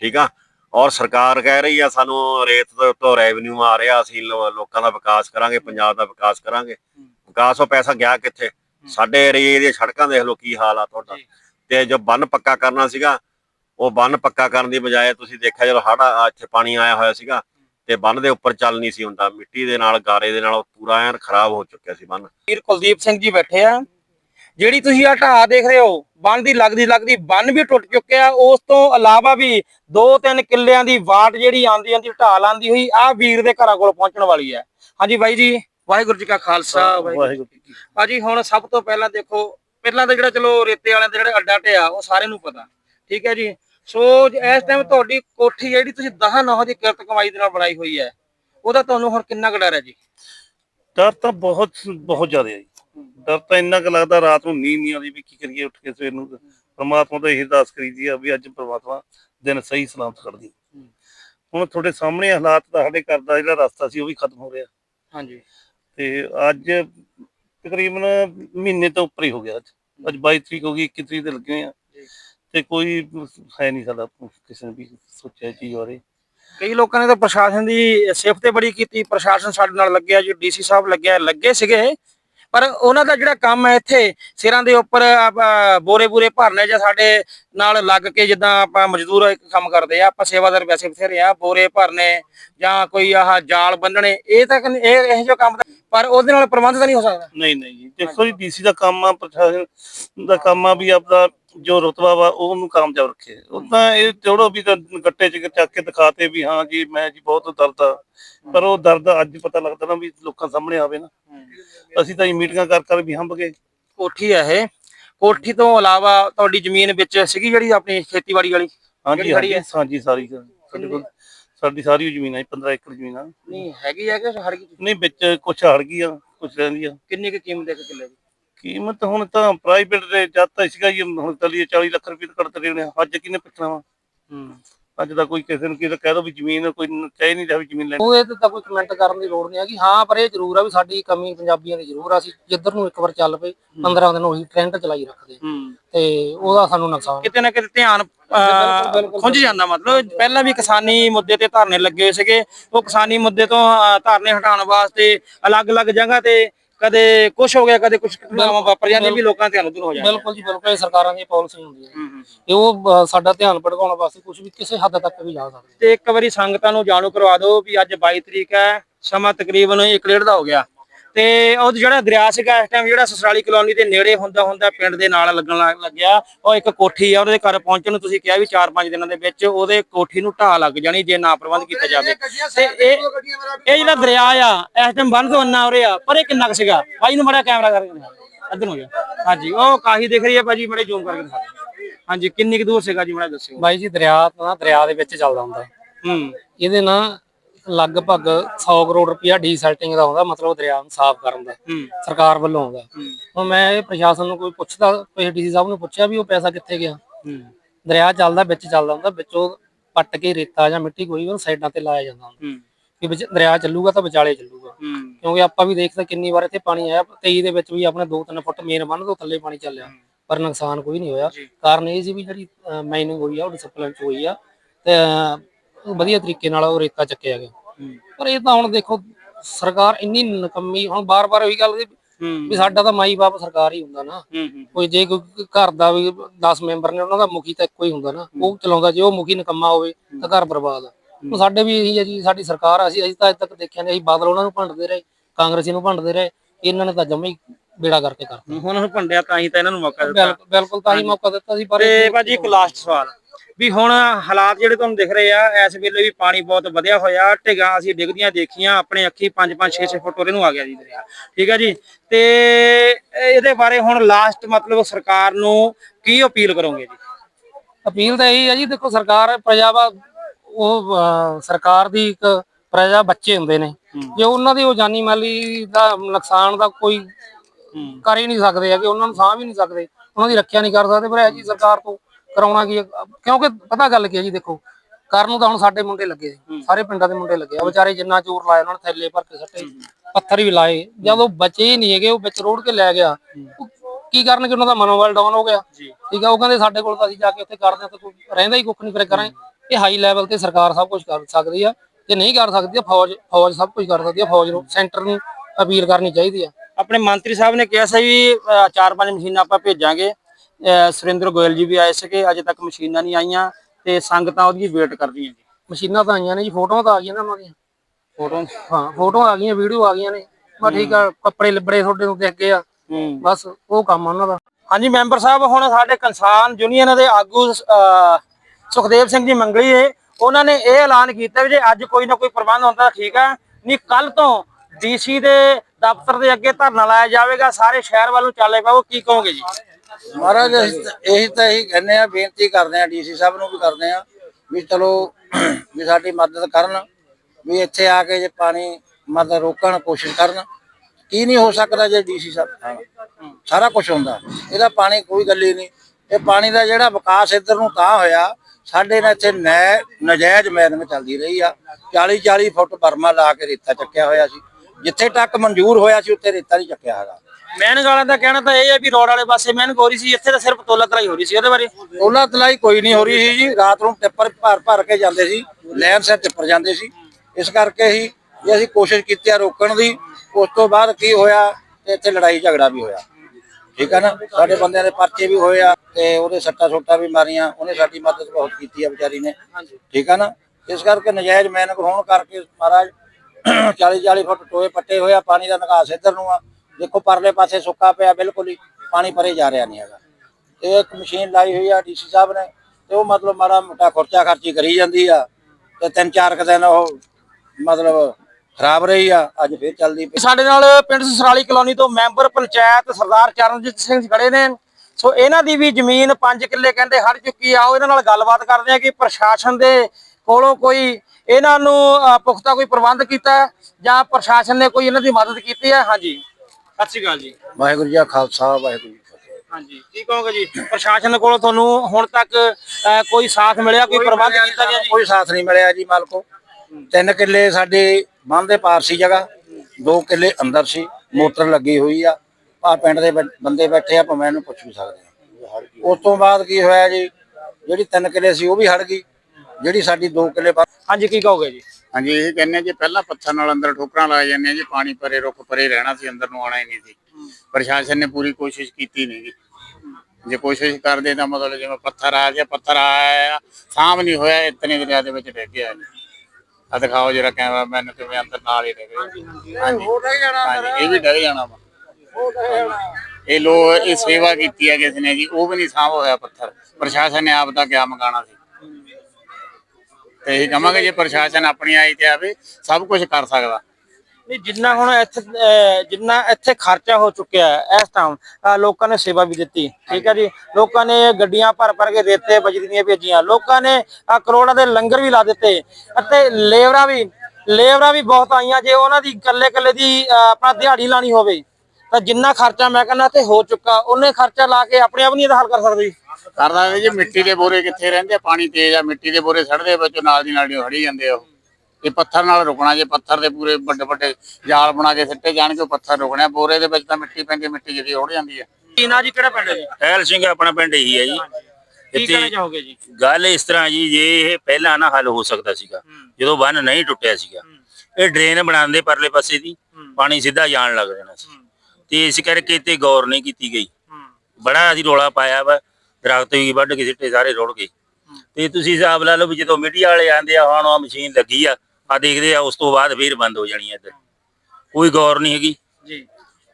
ਠੀਕ ਆ? ਔਰ ਸਰਕਾਰ ਕਹਿ ਰਹੀ ਆ ਸਾਨੂੰ ਰੇਤ ਦੇ ਉੱਤੋਂ ਰੈਵਨਿਊ ਆ ਰਿਹਾ ਅਸੀਂ ਲੋਕਾਂ ਦਾ ਵਿਕਾਸ ਕਰਾਂਗੇ ਪੰਜਾਬ ਦਾ ਵਿਕਾਸ ਕਰਾਂਗੇ। ਵਿਕਾਸ ਉਹ ਪੈਸਾ ਗਿਆ ਕਿੱਥੇ? ਸਾਡੇ ਏਰੀਏ ਦੀਆਂ ਸੜਕਾਂ ਦੇਖ ਲਓ ਕੀ ਹਾਲ ਆ ਤੁਹਾਡਾ। ਤੇ ਜੋ ਬੰਨ ਪੱਕਾ ਕਰਨਾ ਸੀਗਾ ਉਹ ਬੰਨ ਪੱਕਾ ਕਰਨ ਦੀ ਬਜਾਏ ਤੁਸੀਂ ਦੇਖਿਆ ਜਦੋਂ ਹੜਾ ਇੱਥੇ ਪਾਣੀ ਆਇਆ ਹੋਇਆ ਸੀਗਾ ਤੇ ਬੰਨ ਦੇ ਉੱਪਰ ਚੱਲ ਨਹੀਂ ਸੀ ਹੁੰਦਾ। ਮਿੱਟੀ ਦੇ ਨਾਲ ਗਾਰੇ ਦੇ ਨਾਲ ਉਹ ਪੂਰਾ ਐਨ ਖਰਾਬ ਹੋ ਚੁੱਕਿਆ ਸੀ ਬੰਨ। ਵੀਰ ਕੁਲਦੀਪ ਸਿੰਘ ਜੀ ਬੈਠੇ ਆ। ਜਿਹੜੀ ਤੁਸੀਂ ਆ ਢਾਹ ਦੇਖ ਰਹੇ ਹੋ ਬੰਨ ਦੀ ਲੱਗਦੀ ਲੱਗਦੀ ਬੰਨ ਵੀ ਟੁੱਟ ਚੁੱਕਿਆ ਉਸ ਤੋਂ ਇਲਾਵਾ ਵੀ 2-3 ਕਿੱਲਿਆਂ ਦੀ ਵਾਟ ਜਿਹੜੀ ਆਂਦੀ ਆਂਦੀ ਢਾਲ ਆਂਦੀ ਹੋਈ ਆ ਵੀਰ ਦੇ ਘਰਾਂ ਕੋਲ ਪਹੁੰਚਣ ਵਾਲੀ ਹੈ। ਹਾਂਜੀ ਬਾਈ ਜੀ ਵਾਹਿਗੁਰੂ ਜੀ ਕਾ ਖਾਲਸਾ ਵਾਹਿਗੁਰੂ ਜੀ। ਭਾਜੀ ਹੁਣ ਸਭ ਤੋਂ ਪਹਿਲਾਂ ਦੇਖੋ ਪਹਿਲਾਂ ਤਾਂ ਜਿਹੜਾ ਚਲੋ ਰੇਤੇ ਵਾਲਿਆਂ ਦੇ ਜਿਹੜੇ ਅੱਡਾ ਟਿਆ ਉਹ ਸਾਰਿਆਂ ਨੂੰ ਪਤਾ। ਠੀਕ ਹੈ ਜੀ? ਸੋ ਇਸ ਟਾਈਮ ਤੁਹਾਡੀ ਕੋਠੀ ਜਿਹੜੀ ਤੁਸੀਂ ਦਹਾਂ ਨੌ ਦੀ ਕਿਰਤ ਕਮਾਈ ਦੇ ਨਾਲ ਬਣਾਈ ਹੋਈ ਹੈ। ਉਹਦਾ ਤੁਹਾਨੂੰ ਹੁਣ ਕਿੰਨਾ ਕੁ ਡਰ ਹੈ ਜੀ? ਡਰ ਤਾਂ ਬਹੁਤ ਬਹੁਤ ਜ਼ਿਆਦਾ ਹੈ ਡਰ ਤਾਂ ਇੰਨਾ ਕੁ ਲੱਗਦਾ ਰਾਤ ਨੂੰ ਨੀਂਦ ਨਹੀਂ ਆਉਂਦੀ ਵੀ ਕੀ ਕਰੀਏ ਉੱਠ ਕੇ ਸਵੇਰ ਨੂੰ। ਪਰਮਾਤਮਾ ਤੋਂ ਇਹ ਅਰਦਾਸ ਕਰੀਦੀ ਆ ਵੀ ਅੱਜ ਪਰਮਾਤਮਾ ਦਿਨ ਸਹੀ ਸਲਾਮਤ ਕਰਦੀ। ਹੁਣ ਤੁਹਾਡੇ ਸਾਹਮਣੇ ਹਾਲਾਤ ਤਾਂ ਸਾਡੇ ਘਰ ਦਾ ਜਿਹੜਾ ਰਸਤਾ ਸੀ ਉਹ ਵੀ ਖਤਮ ਹੋ ਰਿਹਾ। ਹਾਂਜੀ। ਤੇ ਅੱਜ ਤਕਰੀਬਨ ਮਹੀਨੇ ਤੋਂ ਉੱਪਰ ਹੀ ਹੋ ਗਿਆ ਅੱਜ। ਅੱਜ 22 ਤਰੀਕ ਹੋ ਗਈ 21 ਤਰੀਕ ਤੇ ਲੱਗੇ ਆ। ਤੇ ਕੋਈ ਹੈ ਨਹੀਂ ਸਾਡਾ ਕਿਸੇ ਨੇ ਵੀ ਸੋਚਿਆ ਚੀਜ਼ ਬਾਰੇ। ਕਈ ਲੋਕਾਂ ਨੇ ਤਾਂ ਪ੍ਰਸ਼ਾਸਨ ਦੀ ਸਿਫਤ ਤੇ ਬੜੀ ਕੀਤੀ। ਪ੍ਰਸ਼ਾਸਨ ਸਾਡੇ ਨਾਲ ਲੱਗਿਆ ਜੀ ਡੀਸੀ ਸਾਹਿਬ ਲੱਗਿਆ ਲੱਗੇ ਸੀਗੇ। ਪਰ ਉਹਨਾਂ ਦਾ ਜਿਹੜਾ ਕੰਮ ਹੈ ਇੱਥੇ, ਸਿਰਾਂ ਦੇ ਉੱਪਰ ਬੋਰੇ ਬੂਰੇ ਭਰਨੇ ਜਾਂ ਸਾਡੇ ਨਾਲ ਲੱਗ ਕੇ ਜਿੱਦਾਂ ਆਪਾਂ ਮਜ਼ਦੂਰ ਇੱਕ ਕੰਮ ਕਰਦੇ ਆ, ਆਪਾਂ ਸੇਵਾਦਾਰ ਵੈਸੇ ਬਥੇਰੇ ਆ, ਬੋਰੇ ਭਰਨੇ ਜਾਂ ਕੋਈ ਆਹ ਜਾਲ ਬੰਨਣੇ ਇਹ ਤਾਂ ਇਹ ਇਹੋ ਜਿਹਾ ਕੰਮ ਪਰ ਉਹਦੇ ਨਾਲ ਪ੍ਰਬੰਧ ਤਾਂ ਨਹੀਂ ਹੋ ਸਕਦਾ। ਨਹੀਂ ਨਹੀਂ ਜੀ, ਦੇਖੋ ਜੀ, ਡੀਸੀ ਦਾ ਕੰਮ ਆ, ਪ੍ਰਸ਼ਾਸਨ ਦਾ ਕੰਮ ਆ, ਵੀ ਆਪਦਾ ਜੋ ਰੁਤਬਾ ਵਾ ਉਹਨੂੰ ਕਾਮਯਾਬ ਰੱਖੇ। ਉਦਾਂ ਇਹ ਚੋੜੋ ਵੀ ਤਾਂ ਗੱਟੇ ਚ ਚੱਕ ਕੇ ਦਿਖਾਤੇ ਵੀ ਹਾਂ ਜੀ, ਮੈਂ ਜੀ ਬਹੁਤ ਦਰਦ ਆ, ਪਰ ਉਹ ਦਰਦ ਅੱਜ ਪਤਾ ਲੱਗਦਾ ਨਾ ਵੀ ਲੋਕਾਂ ਸਾਹਮਣੇ ਆਵੇ ਨਾ। ਅਸੀਂ ਤਾਂ ਜੀ ਮੀਟਿੰਗਾਂ ਕਰ ਕਰ ਵੀ ਹੰਬ ਗਏ। ਕੋਠੀ ਹੈ ਇਹ। ਕੋਠੀ ਤੋਂ ਇਲਾਵਾ ਤੁਹਾਡੀ ਜ਼ਮੀਨ ਵਿੱਚ ਸੀਗੀ ਜਿਹੜੀ ਆਪਣੀ ਖੇਤੀਬਾੜੀ ਵਾਲੀ? ਹਾਂਜੀ ਹਾਂਜੀ ਹਾਂਜੀ ਸਾਰੀ ਸਾਡੇ ਕੋਲ ਸਾਡੀ ਸਾਰੀ ਜ਼ਮੀਨ ਹੈ 15 ਏਕੜ ਜ਼ਮੀਨ ਆ। ਨਹੀਂ ਹੈਗੀ ਹੈ ਕਿ ਹੜ ਗਈ ਨਹੀਂ ਵਿੱਚ ਕੁਛ ਹੜ ਗਈ ਆ ਕੁਛ ਰਹਿੰਦੀ ਆ। ਕਿੰਨੀ ਕੁ ਕੀਮਤ ਹੈ ਇੱਕ ਕਿੱਲੇ ਦੀ? ਕੀਮਤ ਹੁਣ ਤਾਂ ਪ੍ਰਾਈਵੇਟ ਦੇ ਜਦ ਤਾਂ ਸੀਗਾ ਜੀ ਹੁਣ ਚੱਲੀਏ 40 ਲੱਖ ਰੁਪਏ ਕੱਢ ਤੇ ਨੇ ਅੱਜ ਕਿਹਨੇ ਪੁੱਛਣਾ ਵਾ? ਹੂੰ। ਅੱਜ ਤਾਂ ਕੋਈ ਕਿਸੇ ਨੂੰ ਕਿਸੇ ਕਹਿ ਦੋ ਵੀ ਜ਼ਮੀਨ ਕੋਈ ਕਹਿ ਨਹੀਂ ਰਿਹਾ ਵੀ ਜ਼ਮੀਨ ਲੈਣੀ। ਉਹ ਇਹ ਤੇ ਕੋਈ ਕਮੈਂਟ ਕਰਨ ਦੀ ਲੋੜ ਨਹੀਂ ਹੈਗੀ। ਹਾਂ ਪਰ ਇਹ ਜ਼ਰੂਰ ਆ ਵੀ ਸਾਡੀ ਕਮੀ ਪੰਜਾਬੀਆਂ ਦੀ ਜ਼ਰੂਰ ਆ। ਅਸੀਂ ਜਿੱਧਰ ਨੂੰ ਇੱਕ ਵਾਰ ਚੱਲ ਪਏ 15 ਦਿਨ ਉਹੀ ਟ੍ਰੈਂਡ ਚਲਾਈ ਰੱਖਦੇ। ਤੇ ਉਹਦਾ ਸਾਨੂੰ ਨੁਕਸਾਨ। ਕਿਤੇ ਨਾ ਕਿਤੇ ਧਿਆਨ ਖੁੰਝ ਜਾਂਦਾ ਮਤਲਬ। ਪਹਿਲਾਂ ਵੀ ਕਿਸਾਨੀ ਮੁੱਦੇ ਤੇ ਧਰਨੇ ਲੱਗੇ ਹੋਏ ਸੀਗੇ। ਉਹ ਕਿਸਾਨੀ ਮੁੱਦੇ ਤੋਂ ਧਰਨੇ ਹਟਾਉਣ ਵਾਸਤੇ ਅਲੱਗ-ਅਲੱਗ ਜਗ੍ਹਾ ਤੇ ਕਦੇ ਕੁਝ ਹੋ ਗਿਆ ਕਦੇ ਕੁਝ ਘਟਨਾਵਾਂ ਵਾਪਰ ਜਾਂਦੀਆਂ ਵੀ ਲੋਕਾਂ ਦਾ ਧਿਆਨ ਉਧਰ ਹੋ ਜਾਂਦਾ। ਬਿਲਕੁਲ ਜੀ ਬਿਲਕੁਲ ਇਹ ਸਰਕਾਰਾਂ ਦੀਆਂ ਪਾਲਿਸੀਆਂ ਹੁੰਦੀਆਂ ਹੂੰ। ਇਹ ਉਹ ਸਾਡਾ ਧਿਆਨ ਭਟਕਾਉਣ ਵਾਸਤੇ ਕੁਝ ਵੀ ਕਿਸੇ ਹੱਦ ਤੱਕ ਵੀ ਜਾ ਸਕਦੇ। ਤੇ ਇੱਕ ਵਾਰੀ ਸੰਗਤਾਂ ਨੂੰ ਜਾਣੂ ਕਰਵਾ ਦਿਓ ਵੀ ਅੱਜ 22 ਤਰੀਕ ਹੈ ਸਮਾਂ ਤਕਰੀਬਨ 1 ਡੇਢ ਦਾ ਹੋ ਗਿਆ। ਤੇ ਉਹ ਜਿਹੜਾ ਦਰਿਆ ਸੀਗਾ ਇਸ ਟਾਈਮ ਜਿਹੜਾ ਸਸਰਾਲੀ ਕਲੋਨੀ ਦੇ ਨੇੜੇ ਹੁੰਦਾ ਹੁੰਦਾ ਪਿੰਡ ਦੇ ਨਾਲ ਲੱਗਣ ਲੱਗ- ਲੱਗਿਆ। ਉਹ ਇੱਕ ਕੋਠੀ ਆ ਉਹਦੇ ਘਰ ਪਹੁੰਚਣ ਨੂੰ ਤੁਸੀਂ ਕਿਹਾ ਵੀ 4-5 ਦਿਨਾਂ ਦੇ ਵਿੱਚ ਉਹਦੇ ਕੋਠੀ ਨੂੰ ਢਾਹ ਲੱਗ ਜਾਣੀ ਜੇ ਨਾ ਪ੍ਰਬੰਧ ਕੀਤਾ ਜਾਵੇ। ਤੇ ਇਹ ਇਹ ਜਿਹੜਾ ਦਰਿਆ ਆ ਇਸ ਟਾਈਮ ਬੰਦ ਤੋਂ ਅੰਨਾ ਹੋ ਰਿਹਾ? ਪਰ ਇਹ ਕਿੰਨਾ ਕੁ ਸੀਗਾ? ਭਾਈ ਨੂੰ ਮੜਾ ਕੈਮਰਾ ਕਰਕੇ ਦਿਖਾ ਇੱਧਰ ਹੋ ਜਾ। ਹਾਂਜੀ ਉਹ ਕਾਹੀ ਦਿਖ ਰਹੀ ਹੈ ਭਾਜੀ? ਮੜੇ ਜ਼ੂਮ ਕਰਕੇ ਦਿਖਾ ਦਿਓ। ਹਾਂਜੀ ਕਿੰਨੀ ਕੁ ਦੂਰ ਸੀਗਾ ਜੀ? ਮੜਾ ਦੱਸਿਓ। ਬਾਈ ਜੀ ਦਰਿਆ ਤਾਂ ਨਾ ਦਰਿਆ ਦੇ ਵਿੱਚ ਚੱਲਦਾ ਹੁੰਦਾ। ਹੂੰ। ਇਹਦੇ ਨਾਲ ਲਗਭਗ 100 ਕਰੋੜ ਰੁਪਇਆ ਡੀਸੈਲਟਿੰਗ ਦਾ ਆਉਂਦਾ ਮਤਲਬ ਦਰਿਆ ਨੂੰ ਸਾਫ਼ ਕਰਨ ਦਾ ਸਰਕਾਰ ਵੱਲੋਂ ਆਉਂਦਾ। ਹੁਣ ਮੈਂ ਇਹ ਪ੍ਰਸ਼ਾਸਨ ਨੂੰ ਕੋਈ ਪੁੱਛਦਾ ਕੋਈ ਡੀਸੀ ਸਾਹਿਬ ਨੂੰ ਪੁੱਛਿਆ ਵੀ ਉਹ ਪੈਸਾ ਕਿੱਥੇ ਗਿਆ? ਦਰਿਆ ਚੱਲਦਾ ਵਿੱਚ ਚੱਲਦਾ ਹੁੰਦਾ ਵਿੱਚੋਂ ਪੱਟ ਕੇ ਰੇਤਾ ਜਾਂ ਮਿੱਟੀ ਕੋਈ ਵੀ ਸਾਈਡਾਂ ਤੇ ਲਾਇਆ ਜਾਂਦਾ ਹੁੰਦਾ। ਵੀ ਵਿੱਚ ਦਰਿਆ ਚੱਲੂਗਾ ਤਾਂ ਵਿਚਾਲੇ ਚੱਲੂਗਾ। ਕਿਉਂਕਿ ਆਪਾਂ ਵੀ ਦੇਖਦੇ ਕਿੰਨੀ ਵਾਰ ਇੱਥੇ ਪਾਣੀ ਆਇਆ 23 ਦੇ ਵਿੱਚ ਵੀ ਆਪਣੇ 2-3 ਫੁੱਟ ਮੇਨ ਬੰਨ ਤੋਂ ਥੱਲੇ ਪਾਣੀ ਚੱਲਿਆ। ਪਰ ਨੁਕਸਾਨ ਕੋਈ ਨਹੀਂ ਹੋਇਆ। ਕਾਰਨ ਇਹ ਸੀ ਵੀ ਜਿਹੜੀ ਮਾਈਨਿੰਗ ਹੋਈ ਆ ਉਹ ਡਿਸਪਲਿਨ ਚ ਹੋਈ ਆ। ਤੇ ਵਧੀਆ ਤਰੀਕੇ ਨਾਲ ਉਹ ਰੇਤਾ ਚੱਕਿਆ ਗਿਆ। ਪਰ ਇਹ ਤਾਂ ਹੁਣ ਦੇਖੋ ਸਰਕਾਰ ਇੰਨੀ ਨਕੰਮੀ ਹੁਣ ਬਾਰ-ਬਾਰ ਉਹੀ ਗੱਲ ਵੀ ਸਾਡਾ ਤਾਂ ਮਾਈ ਬਾਪ ਸਰਕਾਰ ਹੀ ਹੁੰਦਾ ਨਾ। ਕੋਈ ਜੇ ਕੋਈ ਘਰ ਦਾ ਵੀ 10 ਮੈਂਬਰ ਨੇ ਉਹਨਾਂ ਦਾ ਮੁਖੀ ਤਾਂ ਇੱਕੋ ਹੀ ਹੁੰਦਾ ਨਾ। ਉਹ ਚਲਾਉਂਦਾ ਜੇ ਉਹ ਮੁਖੀ ਨਿਕੰਮਾ ਹੋਵੇ ਤਾਂ ਘਰ ਬਰਬਾਦ ਆ। ਉਹ ਸਾਡੇ ਵੀ ਇਹੀ ਹੈ ਜੀ ਸਾਡੀ ਸਰਕਾਰ ਅਸੀਂ ਅਸੀਂ ਤਾਂ ਅੱਜ ਤੱਕ ਦੇਖਿਆ ਨਹੀਂ ਅਸੀਂ ਬਾਦਲ ਉਹਨਾਂ ਨੂੰ ਭੰਡਦੇ ਰਹੇ ਕਾਂਗਰਸੀ ਨੂੰ ਭੰਡਦੇ ਰਹੇ ਇਹਨਾਂ ਨੇ ਤਾਂ ਜਮਾ ਹੀ ਬੇੜਾ ਕਰਕੇ ਕਰਤਾ। ਹੁਣ ਉਹਨੂੰ ਭੰਡਿਆ ਤਾਂ ਹੀ ਤਾਂ ਇਹਨਾਂ ਨੂੰ ਮੌਕਾ ਦਿੱਤਾ। ਬਿਲਕੁਲ ਬਿਲਕੁਲ ਤਾਂ ਹੀ ਮੌਕਾ ਦਿੱਤਾ ਸੀ ਪਰ ਤੇ ਭਾਜੀ ਇੱਕ ਲਾਸਟ ਸਵਾਲ। ਵੀ ਹੁਣ ਹਾਲਾਤ ਜਿਹੜੇ ਤੁਹਾਨੂੰ ਦਿਖ ਰਹੇ ਆ ਇਸ ਵੇਲੇ ਵੀ ਪਾਣੀ ਬਹੁਤ ਵਧਿਆ ਹੋਇਆ ਢਿਗਾ ਅਸੀਂ ਡਿੱਗਦੀਆਂ ਦੇਖੀਆਂ ਆਪਣੇ ਅੱਖੀ 5 5 6 6 ਫੁੱਟ ਉਹਦੇ ਨੂੰ ਆ ਗਿਆ ਜੀ ਦਰਿਆ। ਠੀਕ ਹੈ ਜੀ? ਤੇ ਇਹਦੇ ਬਾਰੇ ਹੁਣ ਲਾਸਟ ਮਤਲਬ ਸਰਕਾਰ ਨੂੰ ਕੀ ਅਪੀਲ ਕਰੋਗੇ ਜੀ? ਅਪੀਲ ਤਾਂ ਇਹੀ ਹੈ ਜੀ ਦੇਖੋ ਸਰਕਾਰ ਪ੍ਰਜਾ ਉਹ ਸਰਕਾਰ ਦੀ ਇੱਕ ਪ੍ਰਜਾ ਬੱਚੇ ਹੁੰਦੇ ਨੇ। ਜੇ ਉਹਨਾਂ ਦੀ ਉਹ ਜਾਨੀ ਮਾਲੀ ਦਾ ਨੁਕਸਾਨ ਦਾ ਕੋਈ ਕਰ ਹੀ ਨਹੀਂ ਸਕਦੇ ਹੈਗੇ ਉਹਨਾਂ ਨੂੰ ਸਾਂਭ ਹੀ ਨਹੀਂ ਸਕਦੇ ਉਹਨਾਂ ਦੀ ਰੱਖਿਆ ਨਹੀਂ ਕਰ ਸਕਦੇ ਪਰ ਇਹ ਜੀ ਸਰਕਾਰ ਤੋਂ ਕਰਾਉਣਾ ਕੀ ਹੈ? ਕਿਉਂਕਿ ਪਤਾ ਗੱਲ ਕੀ ਹੈ ਜੀ ਦੇਖੋ ਕਰਨ ਨੂੰ ਤਾਂ ਹੁਣ ਸਾਡੇ ਮੁੰਡੇ ਲੱਗੇ ਸੀ ਸਾਰੇ ਪਿੰਡਾਂ ਦੇ ਮੁੰਡੇ ਲੱਗੇ ਆ। ਵਿਚਾਰੇ ਜਿੰਨਾ ਜ਼ੋਰ ਲਾਇਆ ਉਹਨਾਂ ਨੇ ਥੈਲੇ ਭਰ ਕੇ ਸੱਟੇ ਪੱਥਰ ਵੀ ਲਾਏ। ਜਦੋਂ ਬਚੇ ਹੀ ਨਹੀਂ ਹੈਗੇ ਉਹ ਵਿੱਚ ਰੋੜ ਕੇ ਲੈ ਗਿਆ। ਉਹ ਕੀ ਕਰਨਗੇ ਉਹਨਾਂ ਦਾ ਮਨੋਬਲ ਡਾਊਨ ਹੋ ਗਿਆ। ਠੀਕ ਆ ਉਹ ਕਹਿੰਦੇ ਸਾਡੇ ਕੋਲ ਤਾਂ ਅਸੀਂ ਜਾ ਕੇ ਉੱਥੇ ਕਰਦੇ ਹਾਂ ਤਾਂ ਕੋਈ ਰਹਿੰਦਾ ਹੀ ਕੁੱਖ ਨਹੀਂ ਫਿਰ ਕਰਾਂ। ਇਹ ਹਾਈ ਲੈਵਲ ਤੇ ਸਰਕਾਰ ਸਭ ਕੁਝ ਕਰ ਸਕਦੀ ਆ। ਜੇ ਨਹੀਂ ਕਰ ਸਕਦੀ ਤਾਂ ਫੌਜ ਫੌਜ ਸਭ ਕੁਝ ਕਰ ਸਕਦੀ ਆ। ਫੌਜ ਨੂੰ ਸੈਂਟਰ ਨੂੰ ਅਪੀਲ ਕਰਨੀ ਚਾਹੀਦੀ ਆ। ਆਪਣੇ ਮੰਤਰੀ ਸਾਹਿਬ ਨੇ ਕਿਹਾ ਸੀ ਵੀ ਅ, ਚਾਰ ਪੰਜ ਮਸ਼ੀਨਾਂ ਆਪਾਂ ਭੇਜਾਂਗੇ। ਸੁਰਿੰਦਰ ਗੋਇਲ ਜੀ ਵੀ ਆਏ ਸੀਗੇ ਅਜੇ ਤੱਕ ਮਸ਼ੀਨਾਂ ਨਹੀਂ ਆਈਆਂ ਤੇ ਸੰਗਤਾਂ ਉਹਦੀ ਵੇਟ ਕਰਦੀਆਂ ਜੀ। ਮਸ਼ੀਨਾਂ ਤਾਂ ਆਈਆਂ ਨੇ ਜੀ ਫੋਟੋਆਂ ਤਾਂ ਆ ਗਈਆਂ ਨੇ ਉਹਨਾਂ ਦੀਆਂ। ਫੋਟੋ? ਹਾਂ ਫੋਟੋਆਂ ਆ ਗਈਆਂ ਵੀਡੀਓ ਆ ਗਈਆਂ ਨੇ। ਬਸ ਠੀਕ ਆ ਕੱਪੜੇ ਲਿਬੜੇ ਤੁਹਾਡੇ ਨੂੰ ਦੇਖ ਗਏ ਆ। ਬਸ ਉਹ ਕੰਮ ਆ ਉਹਨਾਂ ਦਾ। ਹਾਂਜੀ ਮੈਂਬਰ ਸਾਹਿਬ ਹੁਣ ਸਾਡੇ ਕਿਸਾਨ ਯੂਨੀਅਨ ਦੇ ਆਗੂ ਸੁਖਦੇਵ ਸਿੰਘ ਜੀ ਮੰਗਲੀ ਏ ਉਹਨਾਂ ਨੇ ਇਹ ਐਲਾਨ ਕੀਤਾ ਵੀ ਜੇ ਅੱਜ ਕੋਈ ਨਾ ਕੋਈ ਪ੍ਰਬੰਧ ਹੁੰਦਾ ਤਾਂ ਠੀਕ ਆ ਨਹੀਂ ਕੱਲ ਤੋਂ ਡੀਸੀ ਦੇ ਦਫ਼ਤਰ ਦੇ ਅੱਗੇ ਧਰਨਾ ਲਾਇਆ ਜਾਵੇਗਾ ਸਾਰੇ ਸ਼ਹਿਰ ਵੱਲ ਚਾਲੇ ਪਾਓ ਕੀ ਕਹੋਗੇ ਜੀ? ਮਹਾਰਾਜ, ਅਸੀਂ ਤਾਂ- ਇਹੀ ਤਾਂ ਇਹੀ ਕਹਿੰਦੇ ਆ ਬੇਨਤੀ ਕਰਦੇ ਆ ਡੀਸੀ ਸਾਹਿਬ ਨੂੰ ਵੀ ਕਰਦੇ ਆ ਵੀ ਚਲੋ, ਵੀ ਸਾਡੀ ਮਦਦ ਕਰਨ, ਵੀ ਇੱਥੇ ਆ ਕੇ ਜੇ ਪਾਣੀ ਮਦਦ ਰੋਕਣ ਕੋਸ਼ਿਸ਼ ਕਰਨ। ਕੀ ਨਹੀਂ ਹੋ ਸਕਦਾ ਜੇ ਡੀਸੀ ਸਾਹਿਬ ਹਾਂ। ਸਾਰਾ ਕੁਝ ਹੁੰਦਾ। ਇਹਦਾ ਪਾਣੀ ਕੋਈ ਗੱਲ ਹੀ ਨਹੀਂ। ਇਹ ਪਾਣੀ ਦਾ ਜਿਹੜਾ ਵਿਕਾਸ ਇੱਧਰ ਨੂੰ ਤਾਂ ਹੋਇਆ, ਸਾਡੇ ਨਾਲ ਇੱਥੇ ਨੈ, ਨਜਾਇਜ਼ ਮੈਰਿੰਗ ਚੱਲਦੀ ਰਹੀ ਆ। 40 40 ਫੁੱਟ ਬਰਮਾ ਲਾ ਕੇ ਰੇਤਾ ਚੱਕਿਆ ਹੋਇਆ ਸੀ। ਜਿੱਥੇ ਤੱਕ ਮਨਜ਼ੂਰ ਹੋਇਆ ਸੀ, ਉੱਥੇ ਰੇਤਾ ਨਹੀਂ ਚੱਕਿਆ ਹੈਗਾ। ਮੈਨਗ ਵਾਲਿਆਂ ਦਾ ਕਹਿਣਾ ਤਾਂ ਇਹ ਹੈ ਵੀ ਰੋਡ ਵਾਲੇ ਪਾਸੇ ਮੈਨਗ ਹੋ ਰਹੀ ਸੀ ਇੱਥੇ ਤਾਂ ਸਿਰਫ ਤੋਲਾ ਤਰਾਈ ਹੋ ਰਹੀ ਸੀ ਉਹਦੇ ਬਾਰੇ। ਉਹਨਾਂ ਤਲਾਈ ਕੋਈ ਨਹੀਂ ਹੋ ਰਹੀ ਸੀ ਜੀ ਰਾਤ ਨੂੰ ਟਿੱਪਰ ਭਰ ਭਰ ਕੇ ਜਾਂਦੇ ਸੀ ਲੈਣ ਸਿਰ ਟਿੱਪਰ ਜਾਂਦੇ ਸੀ। ਇਸ ਕਰਕੇ ਹੀ ਜੇ ਅਸੀਂ ਕੋਸ਼ਿਸ਼ ਕੀਤੀ ਆ ਰੋਕਣ ਦੀ ਉਸ ਤੋਂ ਬਾਅਦ ਕੀ ਹੋਇਆ ਤੇ ਇੱਥੇ ਲੜਾਈ ਝਗੜਾ ਵੀ ਹੋਇਆ। ਠੀਕ ਹੈ ਨਾ? ਸਾਡੇ ਬੰਦਿਆਂ ਦੇ ਪਰਚੇ ਵੀ ਹੋਏ ਆ ਤੇ ਉਹਦੇ ਸੱਟਾ ਸੋਟਾ ਵੀ ਮਾਰੀਆਂ ਉਹਨੇ ਸਾਡੀ ਮਦਦ ਬਹੁਤ ਕੀਤੀ ਆ ਵਿਚਾਰੀ ਨੇ। ਠੀਕ ਹੈ ਨਾ? ਇਸ ਕਰਕੇ ਨਜਾਇਜ਼ ਮਿਹਨਤ ਹੋਣ ਕਰਕੇ ਮਹਾਰਾਜ 40 40 ਫੁੱਟ ਟੋਏ ਪੱਟੇ ਹੋਏ ਆ ਪਾਣੀ ਦਾ ਨਿਕਾਸ ਇੱਧਰ ਨੂੰ ਆ। ਦੇਖੋ ਪਰਲੇ ਪਾਸੇ ਸੁੱਕਾ ਪਿਆ ਬਿਲਕੁਲ ਹੀ, ਪਾਣੀ ਪਰੇ ਜਾ ਰਿਹਾ ਨਹੀਂ ਹੈਗਾ। ਤੇ ਇੱਕ ਮਸ਼ੀਨ ਲਾਈ ਹੋਈ ਆ ਡੀਸੀ ਸਾਹਿਬ ਨੇ, ਤੇ ਉਹ ਮਤਲਬ ਮਾੜਾ ਮੋਟਾ ਖਰਚਾ ਖਰਚੀ ਕਰੀ ਜਾਂਦੀ ਆ, ਤੇ ਤਿੰਨ ਚਾਰ ਕੁ ਦਿਨ ਉਹ ਮਤਲਬ ਖਰਾਬ ਰਹੀ ਆ, ਅੱਜ ਫੇਰ ਚੱਲਦੀ ਪਈ। ਸਾਡੇ ਨਾਲ ਪਿੰਡ ਸਸਰਾਲੀ ਕਲੋਨੀ ਤੋਂ ਮੈਂਬਰ ਪੰਚਾਇਤ ਸਰਦਾਰ ਚਰਨਜੀਤ ਸਿੰਘ ਖੜੇ ਨੇ। ਸੋ ਇਹਨਾਂ ਦੀ ਵੀ ਜ਼ਮੀਨ 5 ਕਿੱਲੇ ਕਹਿੰਦੇ ਹੜ ਚੁੱਕੀ ਆ। ਉਹ ਇਹਨਾਂ ਨਾਲ ਗੱਲਬਾਤ ਕਰਦੇ ਆ ਕਿ ਪ੍ਰਸ਼ਾਸਨ ਦੇ ਕੋਲੋਂ ਕੋਈ ਇਹਨਾਂ ਨੂੰ ਪੁਖਤਾ ਕੋਈ ਪ੍ਰਬੰਧ ਕੀਤਾ ਜਾਂ ਪ੍ਰਸ਼ਾਸਨ ਨੇ ਕੋਈ ਇਹਨਾਂ ਦੀ ਮਦਦ ਕੀਤੀ ਹੈ ਹਾਂਜੀ। ਸਤਿ ਸ਼੍ਰੀ ਅਕਾਲ ਜੀ। ਵਾਹਿਗੁਰੂ ਜੀ ਕਾ ਖਾਲਸਾ ਵਾਹਿਗੁਰੂ ਜੀ ਕੀ ਫਤਿਹ। ਹਾਂਜੀ ਕੀ ਕਹੋਗੇ ਜੀ? ਪ੍ਰਸ਼ਾਸਨ ਕੋਲੋਂ ਤੁਹਾਨੂੰ ਹੁਣ ਤੱਕ ਅਹ, ਕੋਈ ਸਾਥ ਮਿਲਿਆ ਕੋਈ ਪ੍ਰਬੰਧ ਕੀਤਾ ਗਿਆ ਜੀ? ਕੋਈ ਸਾਥ ਨਹੀਂ ਮਿਲਿਆ ਜੀ ਮਾਲਕੋ। ਤਿੰਨ ਕਿੱਲੇ ਸਾਡੇ ਬੰਦ ਦੇ ਪਾਰ ਸੀ ਜਗ੍ਹਾ ਦੋ ਕਿੱਲੇ ਅੰਦਰ ਸੀ ਮੋਟਰ ਲੱਗੀ ਹੋਈ ਆ। ਆ ਪਿੰਡ ਦੇ ਬ- ਬੰਦੇ ਬੈਠੇ ਆ ਭਾਵੇਂ ਇਹਨੂੰ ਪੁੱਛ ਵੀ ਸਕਦੇ ਆ। ਉਸ ਤੋਂ ਬਾਅਦ ਕੀ ਹੋਇਆ ਜੀ? ਜਿਹੜੀ ਤਿੰਨ ਕਿੱਲੇ ਸੀ ਉਹ ਵੀ ਹੜ ਗਈ। ਜਿਹੜੀ ਸਾਡੀ ਦੋ ਕਿੱਲੇ ਹਾਂਜੀ ਕੀ ਕਹੋਗੇ ਜੀ? ਹਾਂਜੀ ਇਹ ਕਹਿੰਦੇ ਆ ਜੀ ਪਹਿਲਾਂ ਪੱਥਰ ਨਾਲ ਅੰਦਰ ਠੋਕਰਾਂ ਲਾ ਜਾਂਦੇ ਆ ਜੀ ਪਾਣੀ ਪਰੇ ਰੁੱਖ ਪਰੇ ਰਹਿਣਾ ਸੀ ਅੰਦਰ ਨੂੰ ਆਉਣਾ ਹੀ ਨਹੀਂ ਸੀ। ਪ੍ਰਸ਼ਾਸਨ ਨੇ ਪੂਰੀ ਕੋਸ਼ਿਸ਼ ਕੀਤੀ ਨਹੀਂ ਜੀ। ਜੇ ਕੋਸ਼ਿਸ਼ ਕਰਦੇ ਤਾਂ ਮਤਲਬ ਜਿਵੇਂ ਪੱਥਰ ਆ ਗਿਆ ਪੱਥਰ ਆਇਆ ਸਾਂਭ ਨਹੀਂ ਹੋਇਆ ਇਤਨੇ ਦਰਿਆ ਦੇ ਵਿੱਚ ਡਿੱਗ ਗਿਆ ਆ ਦਿਖਾਓ ਜਰਾ ਕੈਮਰਾ ਮੈਨ ਕਿਵੇਂ ਅੰਦਰ ਨਾਲ ਹੀ ਡਿੱਗ ਗਿਆ ਹਾਂਜੀ ਹਾਂਜੀ। ਇਹ ਵੀ ਡਿੱਗ ਜਾਣਾ ਵਾ। ਇਹ ਲੋ ਇਹ ਸੇਵਾ ਕੀਤੀ ਹੈ ਕਿਸ ਨੇ ਜੀ ਉਹ ਵੀ ਨਹੀਂ ਸਾਂਭ ਹੋਇਆ ਪੱਥਰ। ਪ੍ਰਸ਼ਾਸਨ ਨੇ ਆਪ ਦਾ ਕਿਆ ਮੰਗਾਣਾ ਸੀ। ਤੇ ਇਹ ਕਹਾਂਗੇ ਜੇ ਪ੍ਰਸ਼ਾਸਨ ਆਪਣੀ ਆਈ ਤੇ ਆਵੇ ਸਭ ਕੁਝ ਕਰ ਸਕਦਾ। ਨਹੀਂ ਜਿੰਨਾ ਹੁਣ ਇੱਥੇ ਅਹ, ਜਿੰਨਾ ਇੱਥੇ ਖਰਚਾ ਹੋ ਚੁੱਕਿਆ ਹੈ ਇਸ ਟਾਈਮ ਅਹ, ਲੋਕਾਂ ਨੇ ਸੇਵਾ ਵੀ ਦਿੱਤੀ। ਠੀਕ ਹੈ ਜੀ? ਲੋਕਾਂ ਨੇ ਗੱਡੀਆਂ ਭਰ ਭਰ ਕੇ ਰੇਤੇ ਬਜਰੀਆਂ ਭੇਜੀਆਂ। ਲੋਕਾਂ ਨੇ ਆਹ ਕਰੋੜਾਂ ਦੇ ਲੰਗਰ ਵੀ ਲਾ ਦਿੱਤੇ। ਅਤੇ ਲੇਬਰਾਂ ਵੀ ਲੇਬਰਾਂ ਵੀ ਬਹੁਤ ਆਈਆਂ। ਜੇ ਉਹਨਾਂ ਦੀ ਇਕੱਲੇ ਕੱਲੇ ਦੀ ਅਹ, ਆਪਣਾ ਦਿਹਾੜੀ ਲਾਣੀ ਹੋਵੇ ਤਾਂ ਜਿੰਨਾ ਖਰਚਾ ਮੈਂ ਕਹਿੰਦਾ ਇੱਥੇ ਹੋ ਚੁੱਕਾ ਉਹਨੇ ਖਰਚਾ ਲਾ ਕੇ ਆਪਣੇ ਆਪ ਨਹੀਂ ਇਹਦਾ ਹੱਲ ਕਰ ਸਕਦੇ। ਕਰਦਾ ਜੀ ਮਿੱਟੀ ਦੇ ਬੋਰੇ ਕਿੱਥੇ ਰਹਿੰਦੇ ਆ? ਪਾਣੀ ਤੇਜ਼ ਆ ਮਿੱਟੀ ਦੇ ਬੋਰੇ ਸੜਦੇ ਵਿੱਚ ਨਾਲ ਦੀ ਨਾਲ ਹੀ ਹੜੀ ਜਾਂਦੇ ਆ ਉਹ। ਇਹ ਪੱਥਰ ਨਾਲ ਰੁਕਣਾ ਜੇ ਪੱਥਰ ਦੇ ਪੂਰੇ ਵੱਡੇ ਵੱਡੇ ਜਾਲ ਬਣਾ ਕੇ ਸਿੱਟੇ ਜਾਣ ਕੇ ਉਹ ਪੱਥਰ ਰੁਕਣਾ ਬੋਰੇ ਦੇ ਵਿੱਚ ਤਾਂ ਮਿੱਟੀ ਪੈਂਦੀ ਮਿੱਟੀ ਜਿਹੜੀ ਉੜ ਜਾਂਦੀ ਹੈ ਕੀ ਨਾ ਜੀ ਕਿਹੜਾ ਪਿੰਡ ਹੈ ਜੀ? ਹੈਲ ਸਿੰਘ ਆਪਣਾ ਪਿੰਡ ਹੀ ਹੈ ਜੀ। ਕੀ ਕਹਿਣਾ ਇੱਥੇ ਚਾਹੋਗੇ ਜੀ? ਗੱਲ ਇਸ ਤਰ੍ਹਾਂ ਜੀ ਜੇ ਇਹ ਪਹਿਲਾਂ ਨਾ ਹੱਲ ਹੋ ਸਕਦਾ ਸੀਗਾ ਜਦੋਂ ਬੰਨ ਨਹੀਂ ਟੁੱਟਿਆ ਸੀਗਾ ਇਹ ਡਰੇਨ ਬਣਾਉਂਦੇ ਪਰਲੇ ਪਾਸੇ ਦੀ ਪਾਣੀ ਸਿੱਧਾ ਜਾਣ ਲੱਗ ਜਾਣਾ ਸੀ। ਤੇ ਇਸ ਕਰਕੇ ਤੇ ਗੌਰ ਨਹੀਂ ਕੀਤੀ ਗਈ। ਬੜਾ ਅਸੀਂ ਰੋਲਾ ਪਾਇਆ ਵਾ ਦਰਖਤ ਵੀ ਵੱਢ ਕੇ ਸਿੱਟੇ ਸਾਰੇ ਰੁੜ ਗਏ। ਤੇ ਤੁਸੀਂ ਹਿਸਾਬ ਲਾ ਲਓ ਵੀ ਜਦੋਂ ਮੀਡੀਆ ਵਾਲੇ ਆਂਦੇ ਆ ਹੁਣ ਆ ਮਸ਼ੀਨ ਲੱਗੀ ਆ ਆ ਦੇਖਦੇ ਆ ਉਸ ਤੋਂ ਬਾਅਦ ਫੇਰ ਬੰਦ ਹੋ ਜਾਣੀ ਇੱਧਰ। ਕੋਈ ਗੌਰ ਨਹੀਂ ਹੈਗੀ। ਜੀ।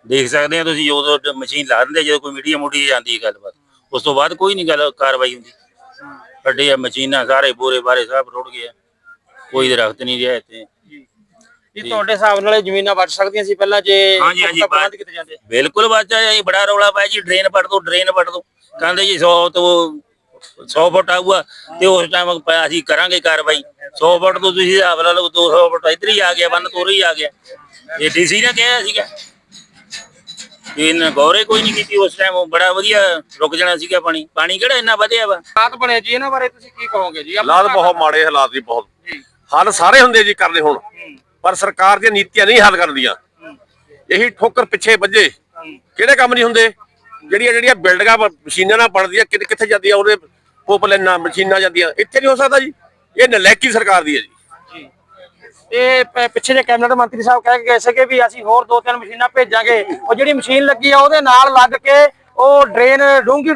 ਦੇਖ ਸਕਦੇ ਆ ਤੁਸੀਂ ਜਦੋਂ ਮਸ਼ੀਨ ਲਾ ਦਿੰਦੇ ਜਦੋਂ ਕੋਈ ਮੀਡੀਆ ਮੂਡੀ ਜਾਂਦੀ ਹੈ ਗੱਲਬਾਤ। ਉਸ ਤੋਂ ਬਾਅਦ ਕੋਈ ਨਹੀਂ ਗੱਲ ਕਾਰਵਾਈ ਹੁੰਦੀ। ਵੱਡੇ ਆ ਮਸ਼ੀਨਾਂ ਸਾਰੇ ਬੋਰੇ ਬਾਰੇ ਸਭ ਰੁੜ ਗਏ। ਕੋਈ ਦਰਖਤ ਨਹੀਂ ਰਿਹਾ ਇੱਥੇ। ਜੀ। ਤੁਹਾਡੇ ਹਿਸਾਬ ਨਾਲ ਜ਼ਮੀਨਾਂ ਬਚ ਸਕਦੀਆਂ ਸੀ ਪਹਿਲਾਂ ਜੇ ਹਾਂਜੀ, ਹਾਂਜੀ, ਬਿਲਕੁਲ ਬਾਚਾ ਜੀ ਬੜਾ ਰੌਲਾ ਪਾਇਆ ਜੀ ਡਰੇਨ ਪੱਟ ਦੋ ਡਰੇਨ ਪੱਟ ਦੋ। ਕਹਿੰਦੇ ਜੀ 100 ਤੋਂ 100 ਫੁੱਟ ਆਊਗਾ ਤੇ ਉਸ ਟਾਈਮ ਅਸੀਂ ਕਰਾਂਗੇ ਕਾਰਵਾਈ। 100 ਫੁੱਟ ਤੋਂ ਤੁਸੀਂ ਹਿਸਾਬ ਲਾ ਲਓ 200 ਫੁੱਟ ਇੱਧਰ ਹੀ ਆ ਗਿਆ ਬੰਨ ਤੋਰ ਹੀ ਆ ਗਿਆ। ਇਹ ਡੀਸੀ ਨੇ ਕਿਹਾ ਸੀਗਾ। ਇਹਨਾਂ ਗੌਰੇ ਕੋਈ ਨਹੀਂ ਕੀਤੀ ਉਸ ਟਾਈਮ ਬੜਾ ਵਧੀਆ ਰੁਕ ਜਾਣਾ ਸੀਗਾ ਪਾਣੀ। ਪਾਣੀ ਕਿਹੜਾ ਇੰਨਾ ਵਧਿਆ ਵਾ? ਹਾਲਾਤ ਬਣੇ ਜੀ ਇਹਨਾਂ ਬਾਰੇ ਤੁਸੀਂ ਕੀ ਕਹੋਗੇ ਜੀ? ਹਾਲਾਤ ਬਹੁਤ ਮਾੜੇ ਹਾਲਾਤ ਜੀ ਬਹੁਤ। ਜੀ। ਹੱਲ ਸਾਰੇ ਹੁੰਦੇ ਜੀ ਕਰਨੇ ਹੁਣ। ਪਰ ਸਰਕਾਰ ਦੀਆਂ ਨੀਤੀਆਂ ਨਹੀਂ ਹੱਲ ਕਰਦੀਆਂ ਇਹੀ ਠੋਕਰ ਪਿੱਛੇ ਵੱਜੇ। ਕਿਹੜੇ ਕੰਮ ਨਹੀਂ ਹੁੰਦੇ? ਜਿਹੜੀਆਂ ਜਿਹੜੀਆਂ ਬਿਲਡਿੰਗਾਂ ਮਸ਼ੀਨਾਂ ਨਾਲ ਬਣਦੀਆਂ ਕਿੱਥੇ ਕਿੱਥੇ ਜਾਂਦੀਆਂ ਉਹਦੇ ਪੋਪਲੈਨਾਂ ਮਸ਼ੀਨਾਂ ਜਾਂਦੀਆਂ। ਇੱਥੇ ਨਹੀਂ ਹੋ ਸਕਦਾ ਜੀ। ਇਹ ਨਲੈਕੀ ਸਰਕਾਰ ਦੀ ਹੈ ਜੀ। ਤੇ ਪਿੱਛੇ ਜੇ ਕੈਬਨਿਟ ਮੰਤਰੀ ਸਾਹਿਬ ਕਹਿ ਕੇ ਗਏ ਸੀਗੇ ਵੀ ਅਸੀਂ ਹੋਰ ਦੋ ਤਿੰਨ ਮਸ਼ੀਨਾਂ ਭੇਜਾਂਗੇ। ਉਹ ਜਿਹੜੀ ਮਸ਼ੀਨ ਲੱਗੀ ਆ ਉਹਦੇ ਨਾਲ ਲੱਗ ਕੇ ਉਹ ਡਰੇਨ ਡੂੰਗੀ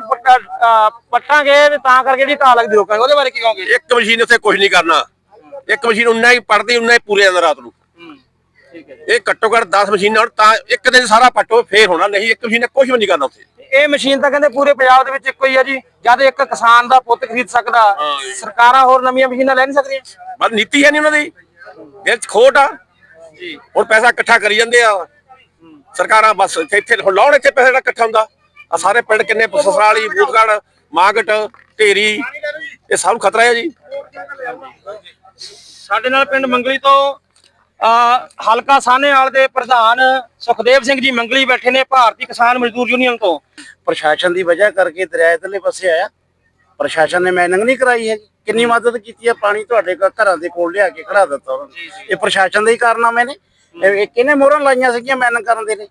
ਪੱਟਾਂਗੇ ਤੇ ਤਾਂ ਕਰਕੇ ਜਿਹੜੀ ਢਾਹ ਲੱਗਦੀ ਰੋਕਾਂਗੇ। ਉਹਦੇ ਬਾਰੇ ਕੀ ਕਹੋਗੇ? ਇੱਕ ਮਸ਼ੀਨ ਉੱਥੇ ਕੁਝ ਨਹੀਂ ਕਰਨਾ। ਇੱਕ ਮਸ਼ੀਨ ਉਨਾ ਹੀ ਪੜਦੀ ਉਨਾ ਹੀ ਪੂਰੇ ਜਾਂਦਾ ਰਾਤ ਨੂੰ। ਇਹ ਘੱਟੋ ਘੱਟ 10 ਮਸ਼ੀਨਾਂ ਹੋਣ ਤਾਂ ਇੱਕ ਦਿਨ ਸਾਰਾ ਪੱਟੋ ਫੇਰ ਹੋਣਾ। ਨਹੀਂ ਇੱਕ ਮਸ਼ੀਨ ਨੇ ਕੁਝ ਵੀ ਨਹੀਂ ਕਰਨਾ ਉੱਥੇ। ਇਹ ਮਸ਼ੀਨ ਤਾਂ ਕਹਿੰਦੇ ਪੂਰੇ ਪੰਜਾਬ ਦੇ ਵਿੱਚ ਇੱਕੋ ਹੀ ਆ ਜੀ। ਜਦ ਇੱਕ ਕਿਸਾਨ ਦਾ ਪੁੱਤ ਖਰੀਦ ਸਕਦਾ ਸਰਕਾਰਾਂ ਹੋਰ ਨਵੀਆਂ ਮਸ਼ੀਨਾਂ ਲੈ ਨਹੀਂ ਸਕਦੀਆਂ। ਬਸ ਨੀਤੀ ਹੈ ਨਹੀਂ ਉਹਨਾਂ ਦੀ। 'ਚ ਖੋਟ ਆ। ਜੀ। ਹੁਣ ਪੈਸਾ ਇਕੱਠਾ ਕਰੀ ਜਾਂਦੇ ਆ। ਸਰਕਾਰਾਂ ਬਸ ਇੱਥੇ ਲਾਉਣ ਇੱਥੇ ਪੈਸਾ ਜਿਹੜਾ ਇਕੱਠਾ ਹੁੰਦਾ। ਆ ਸਾਰੇ ਪਿੰਡ ਕਿੰਨੇ ਸਸਰਾਲੀ ਬੂਤਗੜ ਮਾਗਟ ਢੇਰੀ ਇਹ ਸਭ ਖਤਰਾ ਹੈ ਜੀ। ਸਾਡੇ ਨਾਲ ਪਿੰਡ ਮੰਗਲੀ ਤੋਂ ਹਲਕਾ ਸਾਹਨੇਵਾਲ ਦੇ ਪ੍ਰਧਾਨ ਸੁਖਦੇਵ ਸਿੰਘ ਜੀ ਮੰਗਲੀ ਬੈਠੇ ਨੇ ਭਾਰਤੀ ਕਿਸਾਨ ਮਜ਼ਦੂਰ ਯੂਨੀਅਨ ਤੋਂ। ਪ੍ਰਸ਼ਾਸਨ ਦੀ ਵਜ੍ਹਾ ਕਰਕੇ ਦਰਿਆ ਇਧਰਲੇ ਪਾਸੇ ਆਇਆ। ਪ੍ਰਸ਼ਾਸਨ ਨੇ ਮੈਨਿੰਗ ਨਹੀਂ ਕਰਾਈ ਹੈ ਕਿੰਨੀ ਮਦਦ ਕੀਤੀ ਹੈ ਪਾਣੀ ਤੁਹਾਡੇ ਘਰਾਂ ਦੇ ਕੋਲ ਲਿਆ ਕੇ ਖੜਾ ਦਿੱਤਾ ਉਹਨਾਂ ਨੇ। ਇਹ ਪ੍ਰਸ਼ਾਸਨ ਦੇ ਹੀ ਕਾਰਨਾਮੇ ਨੇ। ਇਹ ਕਿਹਨੇ ਮੋਹਰਾਂ ਲਾਈਆਂ ਸੀਗੀਆਂ ਮੈਨਿੰਗ ਕਰਨ ਦੇ ਲਈ?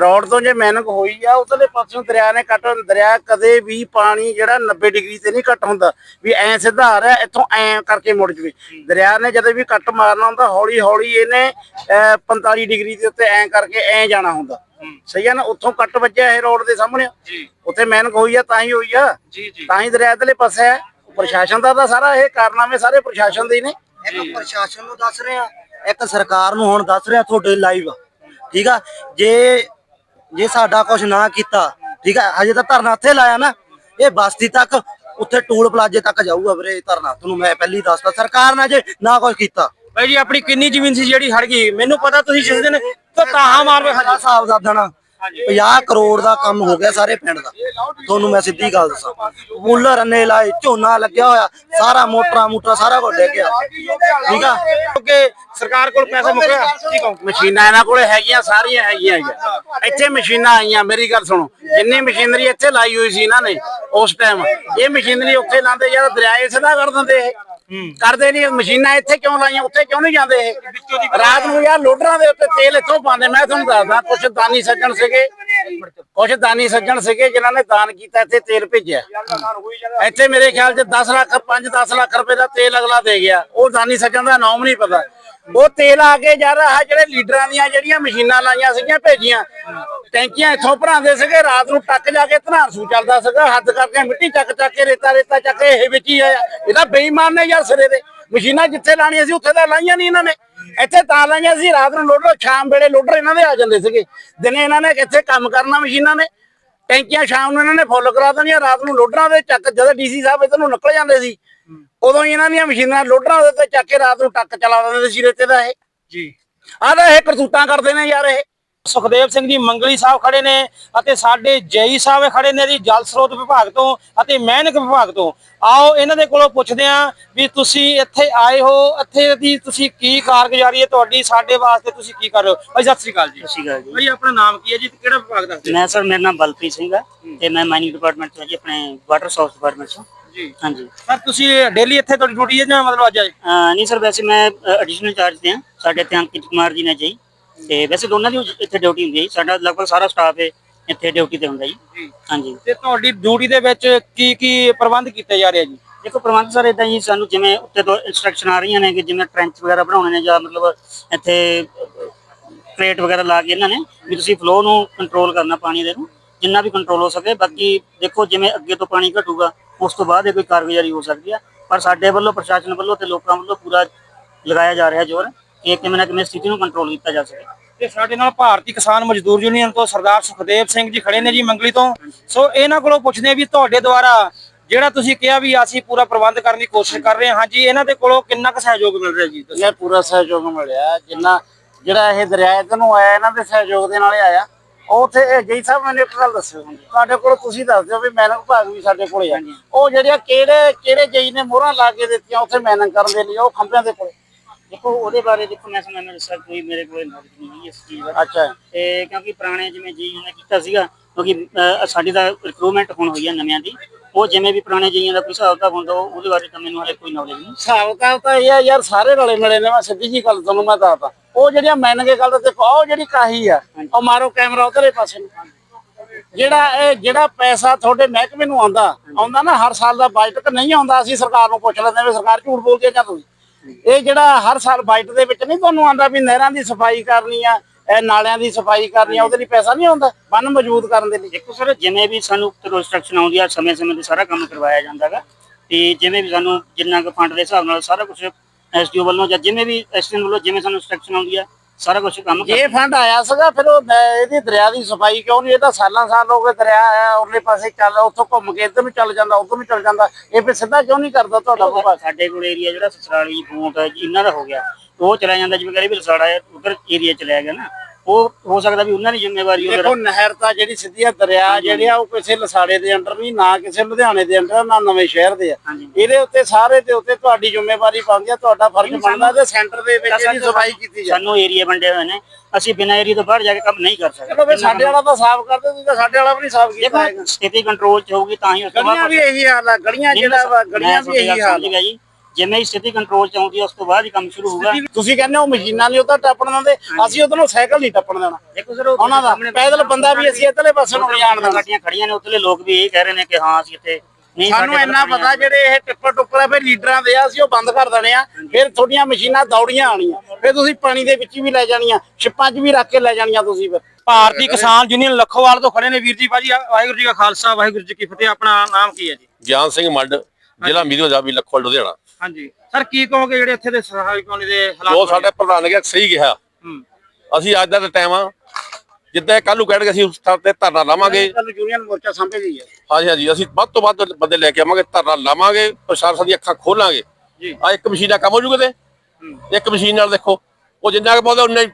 ਰੋਡ ਤੋਂ ਜੇ ਮੈਨਿੰਗ ਹੋਈ ਆ ਉਧਰਲੇ ਪਾਸਿਓਂ ਦਰਿਆ ਨੇ ਕੱਟ ਦਰਿਆ ਕਦੇ ਵੀ ਪਾਣੀ ਜਿਹੜਾ 90 ਡਿਗਰੀ ਤੇ ਨਹੀਂ ਕੱਟ ਹੁੰਦਾ। ਵੀ ਐ ਸਿੱਧਾ ਆ ਰਿਹਾ ਇੱਥੋਂ ਐ ਕਰਕੇ ਮੁੜ ਜਵੇ। ਦਰਿਆ ਨੇ ਜਦੋਂ ਵੀ ਕੱਟ ਮਾਰਨਾ ਹੁੰਦਾ ਹੌਲੀ ਹੌਲੀ ਇਹਨੇ ਅਹ, 45 ਡਿਗਰੀ ਦੇ ਉੱਤੇ ਐ ਕਰਕੇ ਐ ਜਾਣਾ ਹੁੰਦਾ। ਸਹੀ ਆ ਨਾ ਉੱਥੋਂ ਕੱਟ ਵੱਜਿਆ ਇਹ ਰੋਡ ਦੇ ਸਾਹਮਣੇ। ਉੱਥੇ ਮੈਨਿੰਗ ਹੋਈ ਆ ਤਾਂ ਹੀ ਹੋਈ ਆ। ਜੀ ਜੀ। ਤਾਂ ਹੀ ਦਰਿਆ ਇਧਰਲੇ ਪਾਸੇ ਹੈ ਪ੍ਰਸ਼ਾਸਨ ਦਾ ਤਾਂ ਸਾਰਾ ਇਹ ਕਾਰਨਾਮੇ ਸਾਰੇ ਪ੍ਰਸ਼ਾਸਨ ਦੇ ਹੀ ਨੇ। ਇੱਕ ਪ੍ਰਸ਼ਾਸਨ ਨੂੰ ਦੱਸ ਰਿਹਾ ਇੱਕ ਸਰਕਾਰ ਨੂੰ ਹੁਣ ਦੱਸ ਰਿਹਾ ਤੁਹਾਡੇ ਲਾਈਵ ਠੀਕ ਆ? ਜੇ ਜੇ ਸਾਡਾ ਕੁਝ ਨਾ ਕੀਤਾ ਠੀਕ ਆ? ਹਜੇ ਤਾਂ ਧਰਨਾ ਇੱਥੇ ਲਾਇਆ ਨਾ। ਇਹ ਬਸਤੀ ਤੱਕ ਉੱਥੇ ਟੂਲ ਪਲਾਜੇ ਤੱਕ ਜਾਊਗਾ ਵੀਰੇ ਧਰਨਾ। ਤੁਹਾਨੂੰ ਮੈਂ ਪਹਿਲੀ ਦੱਸਦਾ ਸਰਕਾਰ ਨੇ ਜੇ ਨਾ ਕੁਝ ਕੀਤਾ। ਭਾਈ ਜੀ ਆਪਣੀ ਕਿੰਨੀ ਜ਼ਮੀਨ ਸੀ ਜਿਹੜੀ ਹੜ ਗਈ? ਮੈਨੂੰ ਪਤਾ ਤੁਸੀਂ ਜਿਸ ਦਿਨ ਤਾਹਾ ਮਾਰਵੇ ਸਾਡਾ ਹਿਸਾਬ ਦਾ ਦੇਣਾ 50 ਕਰੋੜ ਦਾ ਕੰਮ ਹੋ ਗਿਆ ਸਾਰੇ ਪਿੰਡ ਦਾ। ਤੁਹਾਨੂੰ ਮੈਂ ਸਿੱਧੀ ਗੱਲ ਦੱਸਾਂ। ਬੂਲਰ ਅੰਨੇ ਲਾਏ ਝੋਨਾ ਲੱਗਿਆ ਹੋਇਆ ਸਾਰਾ ਮੋਟਰਾਂ ਮੋਟਰਾਂ ਸਾਰਾ ਕੁਝ ਡਿੱਗ ਗਿਆ। ਠੀਕ ਆ? ਕਿਉਂਕਿ ਸਰਕਾਰ ਕੋਲ ਪੈਸਾ ਮੁੱਕਿਆ ਠੀਕ ਆ। ਮਸ਼ੀਨਾਂ ਇਹਨਾਂ ਕੋਲੇ ਹੈਗੀਆਂ ਸਾਰੀਆਂ ਹੈਗੀਆਂ ਹੈਗੀਆਂ। ਇੱਥੇ ਮਸ਼ੀਨਾਂ ਆਈਆਂ ਮੇਰੀ ਗੱਲ ਸੁਣੋ। ਜਿੰਨੀ ਮਸ਼ੀਨਰੀ ਇੱਥੇ ਲਾਈ ਹੋਈ ਸੀ ਇਹਨਾਂ ਨੇ ਉਸ ਟਾਈਮ ਇਹ ਮਸ਼ੀਨਰੀ ਉੱਥੇ ਲਾਉਂਦੇ ਯਾਰ ਦਰਿਆਏ ਸਿੱਧਾ ਕਰ ਦਿੰਦੇ ਇਹ। ਕਰਦੇ ਨਹੀਂ ਮਸ਼ੀਨਾਂ ਇੱਥੇ ਕਿਉਂ ਲਾਈਆਂ ਉੱਥੇ ਕਿਉਂ ਨਹੀਂ ਜਾਂਦੇ ਇਹ? ਰਾਤ ਨੂੰ ਯਾਰ ਲੋਡਰਾਂ ਦੇ ਉੱਤੇ ਤੇਲ ਇੱਥੋਂ ਪਾਉਂਦੇ ਮੈਂ ਤੁਹਾਨੂੰ ਦੱਸਦਾ ਕੁਛ ਦਾਨੀ ਸੱਜਣ ਸੀਗੇ ਕੁਛ ਦਾਨੀ ਸੱਜਣ ਸੀਗੇ ਜਿਨ੍ਹਾਂ ਨੇ ਦਾਨ ਕੀਤਾ ਇੱਥੇ ਤੇਲ ਭੇਜਿਆ। ਇੱਥੇ ਮੇਰੇ ਖਿਆਲ 'ਚ 10 ਲੱਖ 5-10 ਲੱਖ ਰੁਪਏ ਦਾ ਤੇਲ ਅਗਲਾ ਦੇ ਗਿਆ। ਉਹ ਦਾਨੀ ਸੱਜਣ ਦਾ ਨਾਮ ਨਹੀਂ ਪਤਾ। ਉਹ ਤੇਲ ਆ ਕੇ ਯਾਰ, ਆਹ ਜਿਹੜੇ ਲੀਡਰਾਂ ਦੀਆਂ ਜਿਹੜੀਆਂ ਮਸ਼ੀਨਾਂ ਲਾਈਆਂ ਸੀਗੀਆਂ ਭੇਜੀਆਂ, ਟੈਂਕੀਆਂ ਇੱਥੋਂ ਭਰਾਉਂਦੇ ਸੀਗੇ, ਰਾਤ ਨੂੰ ਟੱਕ ਜਾ ਕੇ ਧਨਾਰਸੂ ਚੱਲਦਾ ਸੀਗਾ ਹੱਦ ਕਰਕੇ ਮਿੱਟੀ ਚੱਕ ਚੱਕ ਕੇ, ਰੇਤਾ ਰੇਤਾ ਚੱਕ ਕੇ ਇਹ ਵਿੱਚ ਹੀ ਆਇਆ। ਇਹ ਬੇਈਮਾਨ ਨੇ ਯਾਰ ਸਿਰੇ ਦੇ। ਮਸ਼ੀਨਾਂ ਜਿੱਥੇ ਲਾਣੀਆਂ ਸੀ, ਉੱਥੇ ਤਾਂ ਲਾਈਆਂ ਨਹੀਂ ਇਹਨਾਂ ਨੇ। ਇੱਥੇ ਤਾਂ ਲਾਈਆਂ ਸੀ, ਰਾਤ ਨੂੰ ਲੋਡਰ, ਸ਼ਾਮ ਵੇਲੇ ਲੋਡਰ ਇਹਨਾਂ ਦੇ ਆ ਜਾਂਦੇ ਸੀਗੇ। ਦਿਨੇ ਇਹਨਾਂ ਨੇ ਇੱਥੇ ਕੰਮ ਕਰਨਾ ਮਸ਼ੀਨਾਂ ਨੇ। ਟੈਂਕੀਆਂ ਸ਼ਾਮ ਨੂੰ ਇਹਨਾਂ ਨੇ ਫੁੱਲ ਕਰਾ ਦੇਣੀਆਂ, ਰਾਤ ਨੂੰ ਲੋਡਰਾਂ ਦੇ ਚੱਕ, ਜਦੋਂ ਡੀਸੀ ਸਾਹਿਬ ਇੱਧਰ ਨੂੰ ਨਿਕਲ ਜਾਂਦੇ ਸੀ ਉਦੋਂ ਹੀ ਇਹਨਾਂ ਦੀਆਂ ਮਸ਼ੀਨਾਂ ਲੋਡਰਾਂ ਦੇ ਉੱਤੇ ਚੱਕ ਕੇ ਰਾਤ ਨੂੰ ਟੱਕ ਚਲਾ ਦਿੰਦੇ ਸੀ ਰੇਤੇ ਦਾ ਇਹ। ਜੀ। ਆਹ ਤਾਂ ਇਹ ਕਰਤੂਤਾਂ ਕਰਦੇ ਨੇ ਯਾਰ ਇਹ। ਸੁਖਦੇਵ ਸਿੰਘ ਜੀ ਮੰਗਲੀ ਸਾਹਿਬ ਖੜੇ ਨੇ ਅਤੇ ਸਾਡੇ ਜੇਈ ਸਾਹਿਬ ਖੜੇ ਨੇ ਜੀ ਜਲ ਸਰੋਤ ਵਿਭਾਗ ਤੋਂ ਅਤੇ ਮਿਹਨਤ ਵਿਭਾਗ ਤੋਂ। ਆਓ ਇਹਨਾਂ ਦੇ ਕੋਲੋਂ ਪੁੱਛਦੇ ਆਂ ਵੀ ਤੁਸੀਂ ਇੱਥੇ ਆਏ ਹੋ ਇੱਥੇ ਦੀ ਤੁਸੀਂ ਕੀ ਕਾਰਗੁਜ਼ਾਰੀ ਹੈ ਤੁਹਾਡੀ ਸਾਡੇ ਵਾਸਤੇ ਤੁਸੀਂ ਕੀ ਕਰ ਰਹੇ ਹੋ? ਭਾਈ ਸਤਿ ਸ੍ਰੀ ਅਕਾਲ ਜੀ। ਸਤਿ ਸ਼੍ਰੀ ਅਕਾਲ ਜੀ। ਭਾਈ ਆਪਣਾ ਨਾਮ ਕੀ ਹੈ ਜੀ? ਤੇ ਕਿਹੜਾ ਵਿਭਾਗ ਦੱਸਦੇ ਮੈਂ ਸਰ ਮੇਰਾ ਨਾਮ ਬਲਪ੍ਰੀਤ ਸਿੰਘ ਹੈ ਤੇ ਮੈਂ ਮਾਈਨਿੰਗ ਡਿਪਾਰਟਮੈਂਟ ਤੋਂ ਜੀ ਆਪਣੇ ਵਾਟਰ ਸੋਰਸ ਡਿਪਾਰਟਮੈਂਟ ਤੋਂ ਜੀ। ਹਾਂਜੀ। ਸਰ ਤੁਸੀਂ ਡੇਲੀ ਇੱਥੇ ਤੁਹਾਡੀ ਡਿਊਟੀ ਹੈ ਜਾਂ ਮਤਲਬ ਅੱਜ ਆਏ? ਅਹ ਨਹੀਂ ਸਰ ਵੈਸੇ ਮੈਂ ਐਡੀਸ਼ਨਲ ਚਾਰਜ ਤੇ ਹਾਂ। ਸਾਡੇ ਤੇ ਅੰਕਿਤ ਕੁਮਾਰ ਜੀ ਨੇ ਜੀ। ਤੇ ਵੈਸੇ ਦੋਨਾਂ ਦੀ ਇੱਥੇ ਡਿਊਟੀ ਹੁੰਦੀ ਹੈ ਜੀ। ਸਾਡਾ ਲਗਭਗ ਸਾਰਾ ਸਟਾਫ ਹੈ ਇੱਥੇ ਡਿਊਟੀ ਤੇ ਹੁੰਦਾ ਜੀ। ਜੀ। ਹਾਂਜੀ। ਤੇ ਤੁਹਾਡੀ ਡਿਊਟੀ ਦੇ ਵਿੱਚ ਕੀ ਕੀ ਪ੍ਰਬੰਧ ਕੀਤੇ ਜਾ ਰਹੇ ਆ ਜੀ? ਦੇਖੋ ਪ੍ਰਬੰਧ ਸਰ ਇਦਾਂ ਹੀ ਸਾਨੂੰ ਜਿਵੇਂ ਉੱਤੇ ਤੋਂ ਇਨਸਟਰਕਸ਼ਨ ਆ ਰਹੀਆਂ ਨੇ ਕਿ ਜਿਵੇਂ ਟ੍ਰੈਂਚ ਵਗੈਰਾ ਬਣਾਉਣੇ ਨੇ ਜਾਂ ਮਤਲਬ ਇੱਥੇ ਕ੍ਰੇਟ ਵਗੈਰਾ ਲਾ ਕੇ ਇਹਨਾਂ ਨੇ ਵੀ ਤੁਸੀਂ ਫਲੋ ਨੂੰ ਕੰਟਰੋਲ ਕਰਨਾ ਪਾਣੀ ਦੇ ਨੂੰ। ਜਿੰਨਾ ਵੀ ਕੰਟਰੋਲ ਹੋ ਸਕੇ। ਬਾਕੀ ਦੇਖੋ ਜਿਵੇਂ ਅੱਗੇ ਤੋਂ ਪਾਣੀ ਘਟੂਗਾ ਉਸ ਤੋਂ ਬਾਅਦ ਇਹ ਕੋਈ ਕਾਰਗੁਜ਼ਾਰੀ ਹੋ ਸਕਦੀ ਆ। ਪਰ ਸਾਡੇ ਵੱਲੋਂ ਪ੍ਰਸ਼ਾਸਨ ਵੱਲੋਂ ਤੇ ਲੋਕਾਂ ਵੱਲੋਂ ਪੂਰਾ ਲਗਾਇਆ ਜਾ ਰਿਹਾ ਜ਼ੋਰ ਕਿ ਕਿਵੇਂ ਨਾ ਕਿਵੇਂ ਸਥਿਤੀ ਨੂੰ ਕੰਟਰੋਲ ਕੀਤਾ ਜਾ ਸਕੇ। ਤੇ ਸਾਡੇ ਨਾਲ ਭਾਰਤੀ ਕਿਸਾਨ ਮਜ਼ਦੂਰ ਯੂਨੀਅਨ ਤੋਂ ਸਰਦਾਰ ਸੁਖਦੇਵ ਸਿੰਘ ਜੀ ਖੜੇ ਨੇ ਜੀ ਮੰਗਲੀ ਤੋਂ। ਸੋ ਇਹਨਾਂ ਕੋਲੋਂ ਪੁੱਛਦੇ ਆ ਵੀ ਤੁਹਾਡੇ ਦੁਆਰਾ ਜਿਹੜਾ ਤੁਸੀਂ ਕਿਹਾ ਵੀ ਅਸੀਂ ਪੂਰਾ ਪ੍ਰਬੰਧ ਕਰਨ ਦੀ ਕੋਸ਼ਿਸ਼ ਕਰ ਰਹੇ ਹਾਂ ਹਾਂਜੀ ਇਹਨਾਂ ਦੇ ਕੋਲੋਂ ਕਿੰਨਾ ਕੁ ਸਹਿਯੋਗ ਮਿਲ ਰਿਹਾ ਜੀ? ਇਹ ਪੂਰਾ ਸਹਿਯੋਗ ਮਿਲਿਆ। ਜਿੰਨਾ ਜਿਹੜਾ ਇਹ ਦਰਿਆ ਇੱਧਰ ਨੂੰ ਆਇਆ ਇਹਨਾਂ ਦੇ ਸਹਿਯੋਗ ਦੇ ਨਾਲ ਹੀ ਆਇਆ। ਉੱਥੇ ਇਹ ਜੈ ਸਾਹਿਬ ਮੈਨੂੰ ਇੱਕ ਗੱਲ ਦੱਸਿਓ। ਤੁਹਾਡੇ ਕੋਲ ਤੁਸੀਂ ਦੱਸ ਦਿਓ ਵੀ ਮੈਨਿੰਗ ਵਿਭਾਗ ਵੀ ਸਾਡੇ ਕੋਲੇ ਆ। ਉਹ ਜਿਹੜੀਆਂ ਕਿਹੜੇ ਕਿਹੜੇ ਜਈ ਨੇ ਮੋਹਰਾਂ ਲਾ ਕੇ ਦਿੱਤੀਆਂ ਉੱਥੇ ਮੈਨਿੰਗ ਕਰਨ ਦੇ ਲਈ? ਉਹ ਖੰਭਿਆਂ ਦੇ ਕੋਲੇ। ਦੇਖੋ ਉਹਦੇ ਬਾਰੇ ਦੇਖੋ ਮੈਂ ਤੁਹਾਨੂੰ ਦੱਸਿਆ ਕੋਈ ਮੇਰੇ ਕੋਲ ਨੌਲੇਜ ਨਹੀਂ ਹੈ ਇਸ ਚੀਜ਼ ਬਾਰੇ ਅੱਛਾ। ਤੇ ਕਿਉਂਕਿ ਪੁਰਾਣੇ ਜਿਵੇਂ ਜੀ ਨੇ ਕੀਤਾ ਸੀਗਾ ਕਿਉਂਕਿ ਸਾਡੀ ਤਾਂ ਰਿਕਰੂਟਮੈਂਟ ਹੁਣ ਹੋਈ ਹੈ ਨਵਿਆਂ ਦੀ। ਉਹ ਜਿਵੇਂ ਵੀ ਪੁਰਾਣੇ ਜੀਆਂ ਦਾ ਕੋਈ ਹਿਸਾਬ ਕਿਤਾਬ ਹੁੰਦਾ ਉਹ- ਉਹਦੇ ਬਾਰੇ ਤਾਂ ਮੈਨੂੰ ਹਲੇ ਕੋਈ ਨੌਲੇਜ ਨਹੀਂ। ਹਿਸਾਬ ਤਾਂ ਇਹ ਯਾਰ ਸਾਰੇ ਰਲੇ ਮਿਲੇ ਨੇ। ਮੈਂ ਸਿੱਧੀ ਜੀ ਗੱਲ ਤੁਹਾਨੂੰ ਮੈਂ ਦੱਸਦਾ। ਉਹ ਜਿਹੜੀਆਂ ਮੈਨਿੰਗ ਗੱਲ ਦੇਖੋ ਉਹ ਜਿਹੜੀ ਕਾਹੀ ਆ ਉਹ ਮਾਰੋ ਕੈਮਰਾ ਉਧਰਲੇ ਪਾਸੇ ਨੂੰ। ਜਿਹੜਾ ਇਹ ਜਿਹੜਾ ਪੈਸਾ ਤੁਹਾਡੇ ਮਹਿਕਮੇ ਨੂੰ ਆਉਂਦਾ ਆਉਂਦਾ ਨਾ ਹਰ ਸਾਲ ਦਾ ਬਜਟ ਨਹੀਂ ਆਉਂਦਾ ਅਸੀਂ ਸਰਕਾਰ ਨੂੰ ਪੁੱਛ ਲੈਂਦੇ ਵੀ ਸਰਕਾਰ ਝੂਠ ਬੋਲਦੀ ਹੈ ਜਾਂ ਤੁਸੀਂ। ਇਹ ਜਿਹੜਾ ਹਰ ਸਾਲ ਬਜਟ ਦੇ ਵਿੱਚ ਨਹੀਂ ਤੁਹਾਨੂੰ ਆਉਂਦਾ ਵੀ ਨਹਿਰਾਂ ਦੀ ਸਫ਼ਾਈ ਕਰਨੀ ਆ ਇਹ ਨਾਲਿਆਂ ਦੀ ਸਫ਼ਾਈ ਕਰਨੀ ਆ ਉਹਦੇ ਲਈ ਪੈਸਾ ਨਹੀਂ ਆਉਂਦਾ ਬੰਨ ਮਜ਼ਬੂਤ ਕਰਨ ਦੇ ਲਈ। ਦੇਖੋ ਸਰ ਜਿਵੇਂ ਵੀ ਸਾਨੂੰ ਤਰੋ ਇੰਸਟਰਕਸ਼ਨ ਆਉਂਦੀ ਆ ਸਮੇਂ ਸਮੇਂ ਤੇ ਸਾਰਾ ਕੰਮ ਕਰਵਾਇਆ ਜਾਂਦਾਗਾ ਤੇ ਜਿਵੇਂ ਵੀ ਸਾਨੂੰ ਜਿੰਨਾ ਕੁ ਫੰਡ ਦੇ ਹਿਸਾਬ ਨਾਲ ਸਾਰਾ ਕੁਝ ਐਸਡੀਓ ਵੱਲੋਂ ਜਾਂ ਜਿਵੇਂ ਵੀ ਐਸਟੀਐਨ ਵੱਲੋਂ ਜਿਵੇਂ ਸਾਨੂੰ ਇੰਸਟਰਕਸ਼ਨ ਆਉਂਦੀ ਆ ਸਾਰਾ ਕੁਝ ਕੰਮ ਕਰ ਇਹ ਫੰਡ ਆਇਆ ਸੀਗਾ ਫਿਰ ਉਹ ਮੈਂ ਇਹਦੀ ਦਰਿਆ ਦੀ ਸਫ਼ਾਈ ਕਿਉਂ ਨਹੀਂ ਇਹ ਤਾਂ ਸਾਲਾਂ ਸਾਲ ਹੋ ਗਏ ਦਰਿਆ ਆਇਆ ਉਰਲੇ ਪਾਸੇ ਚੱਲ ਉੱਥੋਂ ਘੁੰਮ ਕੇ ਇੱਧਰ ਨੂੰ ਚੱਲ ਜਾਂਦਾ ਉੱਧਰ ਨੂੰ ਚੱਲ ਜਾਂਦਾ ਇਹ ਫਿਰ ਸਿੱਧਾ ਕਿਉਂ ਨਹੀਂ ਕਰਦਾ ਤੁਹਾਡਾ ਵਿਭਾਗ ਸਾਡੇ ਕੋਲ ਏਰੀਆ ਜਿਹੜਾ ਸਸਰਾਲੀ ਫੂਟ ਇਹਨਾਂ ਦਾ ਹੋ ਗਿਆ ਉਹ ਚਲਾ ਜਾਂਦਾ ਜਿਵੇਂ ਕਹਿੰਦੇ ਵੀ ਲਸਾੜਾ ਉਧਰ ਏਰੀਆ ਚਲਿਆ ਗਿਆ ਨਾ। ਉਹ ਹੋ ਸਕਦਾ ਵੀ ਉਹਨਾਂ ਦੀ ਜ਼ਿੰਮੇਵਾਰੀ ਦੇਖੋ ਨਹਿਰ ਤਾਂ ਜਿਹੜੀ ਸਿੱਧੀ ਆ ਦਰਿਆ ਜਿਹੜੇ ਆ ਉਹ ਕਿਸੇ ਲਸਾੜੇ ਦੇ ਅੰਡਰ ਨਹੀਂ ਨਾ ਕਿਸੇ ਲੁਧਿਆਣੇ ਦੇ ਅੰਡਰ ਨਾ ਨਵੇਂ ਸ਼ਹਿਰ ਦੇ ਆ। ਇਹਦੇ ਉੱਤੇ ਸਾਰੇ ਦੇ ਉੱਤੇ ਤੁਹਾਡੀ ਜ਼ਿੰਮੇਵਾਰੀ ਬਣਦੀ ਆ ਤੁਹਾਡਾ ਫਰਜ਼ ਬਣਦਾ ਤੇ ਸੈਂਟਰ ਦੇ ਵਿੱਚ ਇਹਦੀ ਸਫ਼ਾਈ ਕੀਤੀ ਜਾਵੇ। ਸਾਨੂੰ ਏਰੀਆ ਵੰਡੇ ਹੋਏ ਨੇ। ਅਸੀਂ ਬਿਨਾਂ ਏਰੀਆ ਤੋਂ ਬਾਹਰ ਜਾ ਕੇ ਕੰਮ ਨਹੀਂ ਕਰ ਸਕਦੇ। ਚਲੋ ਫਿਰ ਸਾਡੇ ਵਾਲਾ ਤਾਂ ਸਾਫ਼ ਕਰਦੇ ਤੁਸੀਂ ਤਾਂ ਸਾਡੇ ਵਾਲਾ ਵੀ ਨਹੀਂ ਸਾਫ਼ ਕੀਤਾ ਦੇਖੋ ਸਥਿਤੀ ਕੰਟਰੋਲ ਚ ਹੋਊਗੀ ਤਾਂ ਹੀ ਉਸ ਤੋਂ ਬਾਅਦ ਵੀ ਇਹੀ ਹਾਲ ਆ ਗਲੀਆਂ ਜਿਹੜਾ ਵਾ ਗਲੀਆਂ ਵੀ ਇਹੀ ਹਾਲ ਆ। ਗਿਆ ਜੀ। ਜਿਵੇਂ ਹੀ ਸਥਿਤੀ ਕੰਟਰੋਲ ਚ ਆਉਂਦੀ ਹੈ ਉਸ ਤੋਂ ਬਾਅਦ ਹੀ ਕੰਮ ਸ਼ੁਰੂ ਹੋਊਗਾ। ਤੁਸੀਂ ਕਹਿੰਦੇ ਹੋ ਮਸ਼ੀਨਾਂ ਨਹੀਂ ਉਹ ਤਾਂ ਟੱਪਣ ਦਿੰਦੇ ਅਸੀਂ ਉਧਰੋਂ ਸਾਈਕਲ ਨਹੀਂ ਟੱਪਣ ਦੇਣਾ। ਦੇਖੋ ਸਰ ਉਹ ਉਹਨਾਂ ਦਾ ਪੈਦਲ ਬੰਦਾ ਵੀ ਅਸੀਂ ਇੱਧਰਲੇ ਪਾਸੇ ਨੂੰ ਜਾਣ ਦੇਣਾ। ਗੱਡੀਆਂ ਖੜੀਆਂ ਨੇ ਉੱਤਲੇ ਲੋਕ ਵੀ ਇਹ ਕਹਿ ਰਹੇ ਨੇ ਕਿ ਹਾਂ ਅਸੀਂ ਇੱਥੇ ਸਾਨੂੰ ਇੰਨਾ ਪਤਾ ਜਿਹੜੇ ਇਹ ਟਿੱਪਰ ਟੁੱਪਰ ਆ ਫਿਰ ਲੀਡਰਾਂ ਦੇ ਆ ਅਸੀਂ ਉਹ ਬੰਦ ਕਰ ਦੇਣੇ ਆ। ਫਿਰ ਤੁਹਾਡੀਆਂ ਮਸ਼ੀਨਾਂ ਦੌੜੀਆਂ ਆਣੀਆਂ ਫਿਰ ਤੁਸੀਂ ਪਾਣੀ ਦੇ ਵਿੱਚ ਵੀ ਲੈ ਜਾਣੀਆਂ ਛਿੱਪਾਂ 'ਚ ਵੀ ਰੱਖ ਕੇ ਲੈ ਜਾਣੀਆਂ ਤੁਸੀਂ ਫਿਰ। ਭਾਰਤੀ ਕਿਸਾਨ ਯੂਨੀਅਨ ਲੱਖੋਵਾਲ ਤੋਂ ਖੜੇ ਨੇ ਵੀਰ ਜੀ ਭਾਜੀ ਵਾਹਿਗੁਰੂ ਜੀ ਕਾ ਖਾਲਸਾ ਵਾਹਿਗੁਰੂ ਜੀ ਕੀ ਫਤਿਹ ਆਪਣਾ ਨਾਮ ਕੀ ਹੈ ਜੀ? ਗਿਆਨ ਸਿੰਘ ਮੰਡ ਜ਼ਿਲ੍ਹਾ ਮੀਰੋ ਜਾਬੀ ਲੱਖੋਲ ਲੁਧਿਆਣਾ। ਹਾਂਜੀ। ਸਰ ਕੀ ਕਹੋਗੇ ਜਿਹੜੇ ਇੱਥੇ ਦੇ ਸਹਾਇਕ ਕਲੋਨੀ ਦੇ ਹਾਲਾਤ ਜੋ ਸਾਡੇ ਪ੍ਰਧਾਨ ਨੇ ਕਿਹਾ ਸਹੀ ਕਿਹਾ। ਹੂੰ। ਅਸੀਂ ਅੱਜ ਦਾ ਟਾਈਮ ਆ। ਜਿੱਦਾਂ ਕੱਲ ਨੂੰ ਕਹਿਣਗੇ ਅਸੀਂ ਉਸ ਥਾਂ ਤੇ ਧਰਨਾ ਲਾਵਾਂਗੇ। ਕੱਲ ਯੂਨੀਅਨ ਮੋਰਚਾ ਸਾਂਭੇ ਗਈ ਹੈ। ਹਾਂਜੀ ਹਾਂਜੀ। ਅਸੀਂ ਵੱਧ ਤੋਂ ਵੱਧ ਬੰਦੇ ਲੈ ਕੇ ਆਵਾਂਗੇ ਧਰਨਾ ਲਾਵਾਂਗੇ ਪ੍ਰਸ਼ਾਸਨ ਦੀਆਂ ਅੱਖਾਂ ਖੋਲਾਂਗੇ। ਜੀ। ਆ ਇੱਕ ਮਸ਼ੀਨ ਦਾ ਕੰਮ ਹੋ ਜੂਗਾ ਤੇ। ਇੱਕ ਮਸ਼ੀਨ ਨਾਲ ਦੇਖੋ ਉਹ ਜਿੰਨਾ ਕੁ ਪਾਉਂਦਾ ਉਨਾ ਹੀ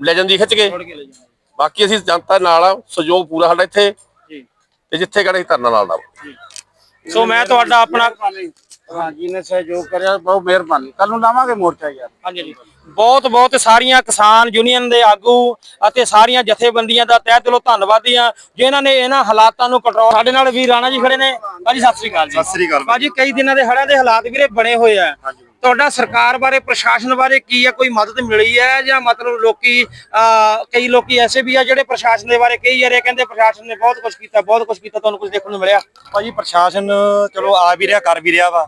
ਲੈ ਜਾਂਦੀ ਖਿੱਚ ਕੇ। ਬਾਕੀ ਅਸੀਂ ਜਨਤਾ ਨਾਲ ਆ ਸਹਿਯੋਗ ਪੂਰਾ ਸਾਡਾ ਇੱਥੇ। ਜੀ। ਤੇ ਜਿੱਥੇ ਕਹਿੰਦੇ ਧਰਨਾ ਨਾਲ ਲਾਵਾਂ ਸੋ ਮੈਂ ਤੁਹਾਡਾ ਆਪਣਾ ਹਾਂ ਜੀ ਨੇ ਸਹਿਯੋਗ ਕਰਿਆ ਬਹੁਤ ਮਿਹਰਬਾਨੀ। ਕੱਲ ਨੂੰ ਲਾਵਾਂਗੇ ਮੋਰਚਾ ਯਾਰ। ਹਾਂਜੀ ਜੀ। ਬਹੁਤ ਬਹੁਤ ਸਾਰੀਆਂ ਕਿਸਾਨ ਯੂਨੀਅਨ ਦੇ ਆਗੂ ਅਤੇ ਸਾਰੀਆਂ ਜਥੇਬੰਦੀਆਂ ਦਾ ਤਹਿ ਦਿਲੋਂ ਧੰਨਵਾਦੀ ਆ ਜਿਨ੍ਹਾਂ ਨੇ ਇਹਨਾਂ ਹਾਲਾਤਾਂ ਨੂੰ ਕੰਟਰੋਲ ਸਾਡੇ ਨਾਲ ਵੀਰ ਰਾਣਾ ਜੀ ਖੜੇ ਨੇ। ਭਾਜੀ ਸਤਿ ਸ੍ਰੀ ਅਕਾਲ ਜੀ। ਸਤਿ ਸ੍ਰੀ ਅਕਾਲ ਭਾਜੀ ਕਈ ਦਿਨਾਂ ਦੇ ਹੜ੍ਹਾਂ ਦੇ ਹਾਲਾਤ ਵੀਰੇ ਬਣੇ ਹੋਏ ਆ। ਤੁਹਾਡਾ ਸਰਕਾਰ ਬਾਰੇ ਪ੍ਰਸ਼ਾਸਨ ਬਾਰੇ ਕੀ ਆ? ਕੋਈ ਮਦਦ ਮਿਲੀ ਹੈ ਜਾਂ ਮਤਲਬ ਲੋਕੀ ਕਈ ਲੋਕੀ ਐਸੇ ਵੀ ਆ ਜਿਹੜੇ ਪ੍ਰਸ਼ਾਸਨ ਦੇ ਬਾਰੇ ਕਹੀ ਜਾ ਰਹੇ ਕਹਿੰਦੇ ਪ੍ਰਸ਼ਾਸਨ ਨੇ ਬਹੁਤ ਕੁਝ ਕੀਤਾ ਬਹੁਤ ਕੁਝ ਕੀਤਾ ਤੁਹਾਨੂੰ ਕੁਝ ਦੇਖਣ ਨੂੰ ਮਿਲਿਆ? ਭਾਜੀ ਪ੍ਰਸ਼ਾਸਨ ਚਲੋ ਆ ਵੀ ਰਿਹਾ ਕਰ ਵੀ ਰਿਹਾ ਵਾ।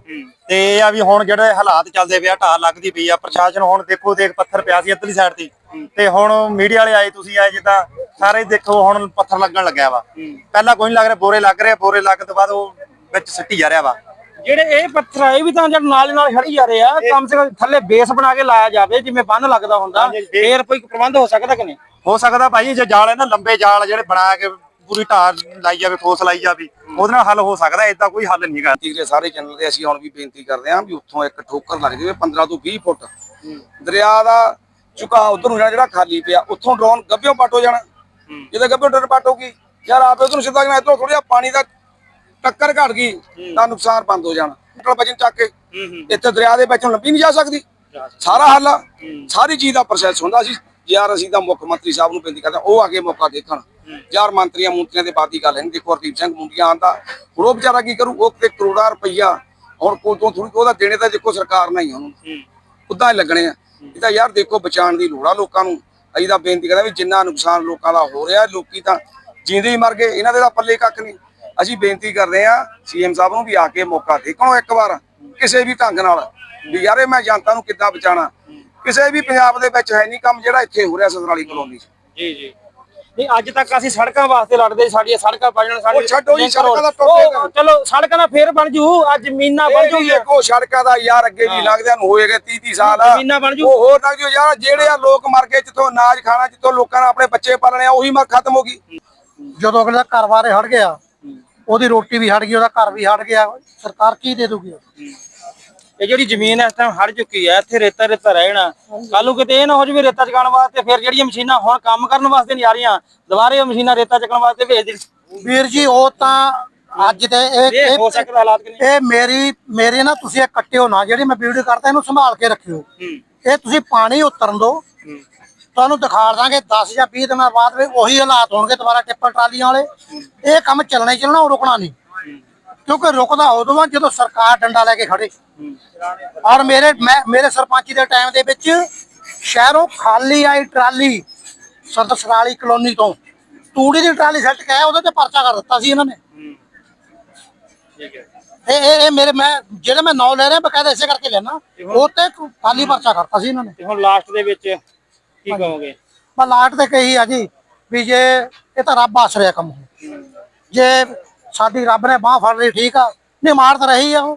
ਤੇ ਇਹ ਆ ਵੀ ਹੁਣ ਜਿਹੜੇ ਹਾਲਾਤ ਚੱਲਦੇ ਪਿਆ ਢਾਲ ਲੱਗਦੀ ਪਈ ਆ ਪ੍ਰਸ਼ਾਸਨ ਹੁਣ ਦੇਖੋ ਦੇਖ ਪੱਥਰ ਪਿਆ ਸੀ ਇੱਧਰਲੀ ਸਾਈਡ ਤੇ। ਤੇ ਹੁਣ ਮੀਡੀਆ ਵਾਲੇ ਆਏ ਤੁਸੀਂ ਆਏ ਜਿੱਦਾਂ ਸਾਰੇ ਦੇਖੋ ਹੁਣ ਪੱਥਰ ਲੱਗਣ ਲੱਗਿਆ ਵਾ। ਪਹਿਲਾਂ ਕੋਈ ਨਹੀਂ ਲੱਗ ਰਿਹਾ ਬੋਰੇ ਲੱਗ ਰਹੇ ਬੋਰੇ ਲੱਗਣ ਤੋਂ ਬਾਅਦ ਉਹ ਵਿੱਚ ਸਿੱਟੀ ਜਾ ਰਿਹਾ ਵਾ। ਜਿਹੜੇ ਇਹ ਪੱਥਰ ਆ ਇਹ ਵੀ ਤਾਂ ਜਦ ਨਾਲ ਨਾਲ ਖੜੀ ਜਾ ਰਹੇ ਆ ਕਮ ਸੇ ਕਮ ਥੱਲੇ ਬੇਸ ਬਣਾ ਕੇ ਲਾਇਆ ਜਾਵੇ ਜਿਵੇਂ ਬੰਨ ਲੱਗਦਾ ਹੁੰਦਾ ਫੇਰ ਕੋਈ ਪ੍ਰਬੰਧ ਹੋ ਸਕਦਾ ਕਿ ਨਹੀਂ? ਹੋ ਸਕਦਾ ਭਾਜੀ ਜੇ ਜਾਲ ਹੈ ਨਾ ਲੰਬੇ ਜਾਲ ਜਿਹੜੇ ਬਣਾ ਕੇ ਪੂਰੀ ਢਾਲ ਲਾਈ ਜਾਵੇ ਠੋਸ ਲਾਈ ਜਾਵੇ ਉਹਦੇ ਨਾਲ ਹੱਲ ਹੋ ਸਕਦਾ ਏਦਾਂ ਕੋਈ ਹੱਲ ਨਹੀਂ ਗਾ ਤੀਰੇ ਸਾਰੇ ਚੈਨਲ ਤੇ ਅਸੀਂ ਹੁਣ ਵੀ ਬੇਨਤੀ ਕਰਦੇ ਹਾਂ ਵੀ ਉੱਥੋਂ ਇੱਕ ਠੋਕਰ ਲੱਗ ਜਾਵੇ 15 ਤੋਂ 20 ਫੁੱਟ। ਦਰਿਆ ਦਾ ਚੁਕਾ ਉਧਰ ਨੂੰ ਜਾਣਾ ਜਿਹੜਾ ਖਾਲੀ ਪਿਆ ਉੱਥੋਂ ਡਰੋਨ ਗੱਭਿਓ ਪਾਟੋ ਜਾਣਾ। ਜਿਹਦੇ ਗੱਭਿਓ ਡਰ ਪਾਟੋਗੀ ਯਾਰ ਆਪੇ ਉਧਰ ਨੂੰ ਸਿੱਧਾ ਜਾਣਾ ਇੱਧਰੋਂ ਥੋੜੀ ਜਿਹਾ ਪਾਣੀ ਦਾ ਟੱਕਰ ਘਟ ਗਈ ਤਾਂ ਨੁਕਸਾਨ ਬੰਦ ਹੋ ਜਾਣਾ। ਮਟਰ ਵਜਨ ਚੱਕ ਕੇ ਇੱਥੇ ਦਰਿਆ ਦੇ ਵਿੱਚ ਲੱਭੀ ਨਹੀਂ ਜਾ ਸਕਦੀ। ਸਾਰਾ ਹੱਲ ਸਾਰੀ ਚੀਜ਼ ਦਾ ਪ੍ਰੋਸੈਸ ਹੁੰਦਾ ਸੀ। ਯਾਰ ਅਸੀਂ ਤਾਂ ਮੁੱਖ ਮੰਤਰੀ ਸਾਹਿਬ ਨੂੰ ਬੇਨਤੀ ਕਰਦੇ ਉਹ ਆ ਕੇ ਮੌਕਾ ਦੇਖਣ। ਯਾਰ ਮੰਤਰੀਆਂ ਮੰਤਰੀਆਂ ਦੇ ਬਾਤ ਦੀ ਗੱਲ ਹੈ। ਦੇਖੋ ਹਰਦੀਪ ਸਿੰਘ ਮੁੰਡੀਆਂ ਆਂਦਾ ਹੁਣ ਉਹ ਵਿਚਾਰਾ ਕੀ ਕਰੂ? ਉਹ ਤੇ ਕਰੋੜਾਂ ਰੁਪਈਆ ਹੁਣ ਕੋਲ ਤੋਂ ਥੋੜੀ ਉਹਦਾ ਦੇਣੇ ਤਾਂ ਦੇਖੋ ਸਰਕਾਰ ਨਹੀਂ ਉਹਨੂੰ। ਉਦਾਂ ਹੀ ਲੱਗਣੇ ਆ। ਇਹ ਤਾਂ ਯਾਰ ਦੇਖੋ ਬਚਾਉਣ ਦੀ ਲੋੜ ਆ ਲੋਕਾਂ ਨੂੰ। ਅਸੀਂ ਤਾਂ ਬੇਨਤੀ ਕਰਦੇ ਵੀ ਜਿੰਨਾ ਨੁਕਸਾਨ ਲੋਕਾਂ ਦਾ ਹੋ ਰਿਹਾ ਲੋਕੀ ਤਾਂ ਜਿੰਦੇ ਹੀ ਮਰ ਗਏ। ਇਹਨਾਂ ਦੇ ਤਾਂ ਪੱਲੇ ਕੱਖ ਨਹੀਂ। ਅਸੀਂ ਬੇਨਤੀ ਕਰਦੇ ਆ ਸੀਐਮ ਸਾਹਿਬ ਨੂੰ ਵੀ ਆ ਕੇ ਮੌਕਾ ਦੇਖਣੋ ਇੱਕ ਵਾਰ? ਕਿਸੇ ਵੀ ਢੰਗ ਨਾਲ। ਵੀ ਯਾਰ ਮੈਂ ਜਨਤਾ ਨੂੰ ਕਿੱਦਾਂ ਬਚਾਣਾ ਕਿਸੇ ਵੀ ਪੰਜਾਬ ਦੇ ਵਿੱਚ ਹੈ ਨਹੀਂ ਕੰਮ ਜਿਹੜਾ ਇੱਥੇ ਹੋ ਰਿਹਾ ਸਸਰਾਲੀ ਕਲੋਨੀ 'ਚ। ਜੀ ਜੀ। ਨਹੀਂ ਅੱਜ ਤੱਕ ਅਸੀਂ ਸੜਕਾਂ ਵਾਸਤੇ ਲੜਦੇ ਸਾਡੀਆਂ ਸੜਕਾਂ ਬਣ ਜਾਣ ਉਹ ਛੱਡੋ ਜੀ, ਸੜਕਾਂ। ਦਾ ਟੋਟੇ। ਚਲੋ ਸੜਕਾਂ ਦਾ ਫੇਰ ਬਣ ਜੂ ਅੱਜ ਜ਼ਮੀਨਾਂ ਬਣ ਜੂਗੀਆਂ ਦੇਖੋ ਸੜਕਾਂ ਦਾ ਯਾਰ ਅੱਗੇ ਵੀ ਲੱਗਦਿਆਂ ਨੂੰ ਹੋਏਗਾ 30 30 ਸਾਲ ਜ਼ਮੀਨਾਂ ਬਣ ਜੂ। ਉਹ ਹੋਰ ਲੱਗ ਜੂ ਯਾਰ ਜਿਹੜੇ ਆ ਲੋਕ ਮਰ ਗਏ ਜਿੱਥੋਂ ਅਨਾਜ ਖਾਣਾ ਜਿੱਥੋਂ ਲੋਕਾਂ ਨੇ ਆਪਣੇ ਬੱਚੇ ਪਾਲਣੇ ਆ ਉਹੀ ਮਰ ਖਤਮ ਹੋ ਗਈ। ਜਦੋਂ ਅਗਲੇ ਘਰ ਬਾਰੇ ਹਟ ਗਿਆ ਉਹਦੀ ਰੋਟੀ ਵੀ ਹਟ ਗਈ ਉਹਦਾ ਘਰ ਵੀ ਹਟ ਗਿਆ। ਸਰਕਾਰ ਕੀ ਦੇ ਦੂਗੀ ਇਹ ਜਿਹੜੀ ਜ਼ਮੀਨ ਇਸ ਟਾਈਮ ਹੜ ਚੁੱਕੀ ਹੈ ਇੱਥੇ ਰੇਤਾ ਰੇਤਾ ਰਹਿਣਾ ਕੱਲ ਕਿਤੇ ਇਹ ਨਾ ਹੋ ਜਾਵੇ ਰੇਤਾ ਚਕਾਉਣ ਵਾਸਤੇ ਫਿਰ ਜਿਹੜੀਆਂ ਮਸ਼ੀਨਾਂ ਹੁਣ ਕੰਮ ਕਰਨ ਵਾਸਤੇ ਨਹੀਂ ਆ ਰਹੀਆਂ ਦੁਬਾਰੇ ਉਹ ਮਸ਼ੀਨਾਂ ਰੇਤਾ ਚੱਕਣ ਵਾਸਤੇ ਭੇਜ ਦੇਣ। ਵੀਰ ਜੀ ਉਹ ਤਾਂ ਅੱਜ ਤੇ ਇਹ ਇਹ ਹੋ ਇਹ- ਸਕਦਾ ਹਾਲਾਤ ਕਿ ਨਹੀਂ ਇਹ ਮੇਰੀ ਮੇਰੇ ਨਾ ਤੁਸੀਂ ਇਹ ਕੱਟਿਓ ਨਾ ਜਿਹੜੀ ਮੈਂ ਵੀਡੀਓ ਕਰਦਾ ਇਹਨੂੰ ਸੰਭਾਲ ਕੇ ਰੱਖਿਓ। ਇਹ ਤੁਸੀਂ ਪਾਣੀ ਉਤਰਨ ਦਿਓ। ਤੁਹਾਨੂੰ ਦਿਖਾ ਦਾਂਗੇ 10 ਜਾਂ 20 ਦਿਨਾਂ ਬਾਅਦ ਵੀ ਉਹੀ ਹਾਲਾਤ ਹੋਣਗੇ ਦੁਬਾਰਾ ਟਿੱਪਰ ਟਰਾਲੀਆਂ ਵਾਲੇ। ਇਹ ਕੰਮ ਚੱਲਣਾ ਹੀ ਚੱਲਣਾ ਉਹ ਰੁਕਣਾ ਨਹੀਂ। ਕਿਉਂਕਿ ਰੁਕਦਾ ਉਦੋਂ ਆ ਜਦੋਂ ਸਰਕਾਰ ਡੰਡਾ ਲੈ ਕੇ ਖੜੇ। ਔਰ ਮੇਰੇ ਮੈਂ ਮੇਰੇ ਸਰਪੰਚੀ ਦੇ ਟਾਈਮ ਦੇ ਵਿੱਚ ਸ਼ਹਿਰੋਂ ਖਾਲੀ ਆਈ ਟਰਾਲੀ ਸਰਦ ਸਰਾਲੀ ਕਲੋਨੀ ਤੋਂ। ਤੂੜੀ ਦੀ ਟਰਾਲੀ ਸੱਟ ਕੇ ਉਹਦੇ ਤੇ ਪਰਚਾ ਕਰ ਦਿੱਤਾ ਸੀ ਇਹਨਾਂ ਨੇ। ਇਹ ਇਹ ਇਹ ਮੇਰੇ ਮੈਂ ਜਿਹੜੇ ਮੈਂ ਨਾਂ ਲੈ ਰਿਹਾ ਬਕਾਇਦਾ ਇਸੇ ਕਰਕੇ ਲੈਣਾ ਉਹ ਤੇ ਖਾਲੀ ਪਰਚਾ ਕਰਤਾ ਸੀ ਇਹਨਾਂ ਨੇ। ਤੇ ਹੁਣ ਲਾਸਟ ਦੇ ਵਿੱਚ ਕੀ ਕਹੋਗੇ ਮੈਂ ਲਾਟ ਤੇ ਕਹੀ ਆ ਜੀ ਵੀ ਜੇ ਇਹ ਤਾਂ ਰੱਬ ਆਸ ਰਿਹਾ ਕੰਮ। ਜੇ ਸਾਡੀ ਰੱਬ ਨੇ ਬਾਹ ਫੜ ਲਈ ਠੀਕ ਆ ਨਹੀਂ ਮਾਰ ਤਾਂ ਰਹੀ ਆ ਉਹ।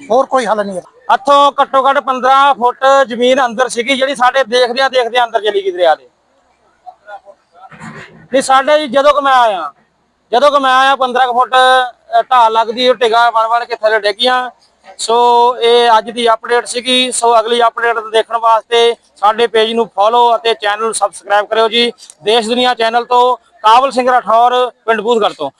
ਹੋਰ ਕੋਈ ਹੱਲ ਨਹੀਂ ਹੈ ਇੱਥੋਂ ਘੱਟੋ ਘੱਟ 15 ਫੁੱਟ ਜ਼ਮੀਨ ਅੰਦਰ ਸੀਗੀ ਜਿਹੜੀ ਸਾਡੇ ਦੇਖਦਿਆਂ ਦੇਖਦਿਆਂ ਅੰਦਰ ਚਲੀ ਗਈ ਦਰਿਆ ਦੇ। ਨਹੀਂ ਸਾਡੇ ਜੀ ਜਦੋਂ ਕਿ ਮੈਂ ਆਇਆ ਜਦੋਂ ਕਿ ਮੈਂ ਆਇਆ 15 ਕੁ ਫੁੱਟ ਢਾਲ ਲੱਗਦੀ ਉਹ ਟਿਗਾ ਬਣ ਬਣ ਕੇ ਥੱਲੇ ਡਿੱਗੀਆਂ ਸੋ ਇਹ ਅੱਜ ਦੀ ਅਪਡੇਟ ਸੀਗੀ। ਸੋ ਅਗਲੀ ਅਪਡੇਟ ਦੇਖਣ ਵਾਸਤੇ ਸਾਡੇ ਪੇਜ ਨੂੰ ਫੋਲੋ ਅਤੇ ਚੈਨਲ ਨੂੰ ਸਬਸਕ੍ਰਾਈਬ ਕਰਿਓ ਜੀ। ਦੇਸ਼ ਦੁਨੀਆ ਚੈਨਲ ਤੋਂ ਕਾਬਲ ਸਿੰਘ ਰਾਠੌਰ, ਪਿੰਡ ਬੂਥਗੜ੍ਹ ਤੋਂ।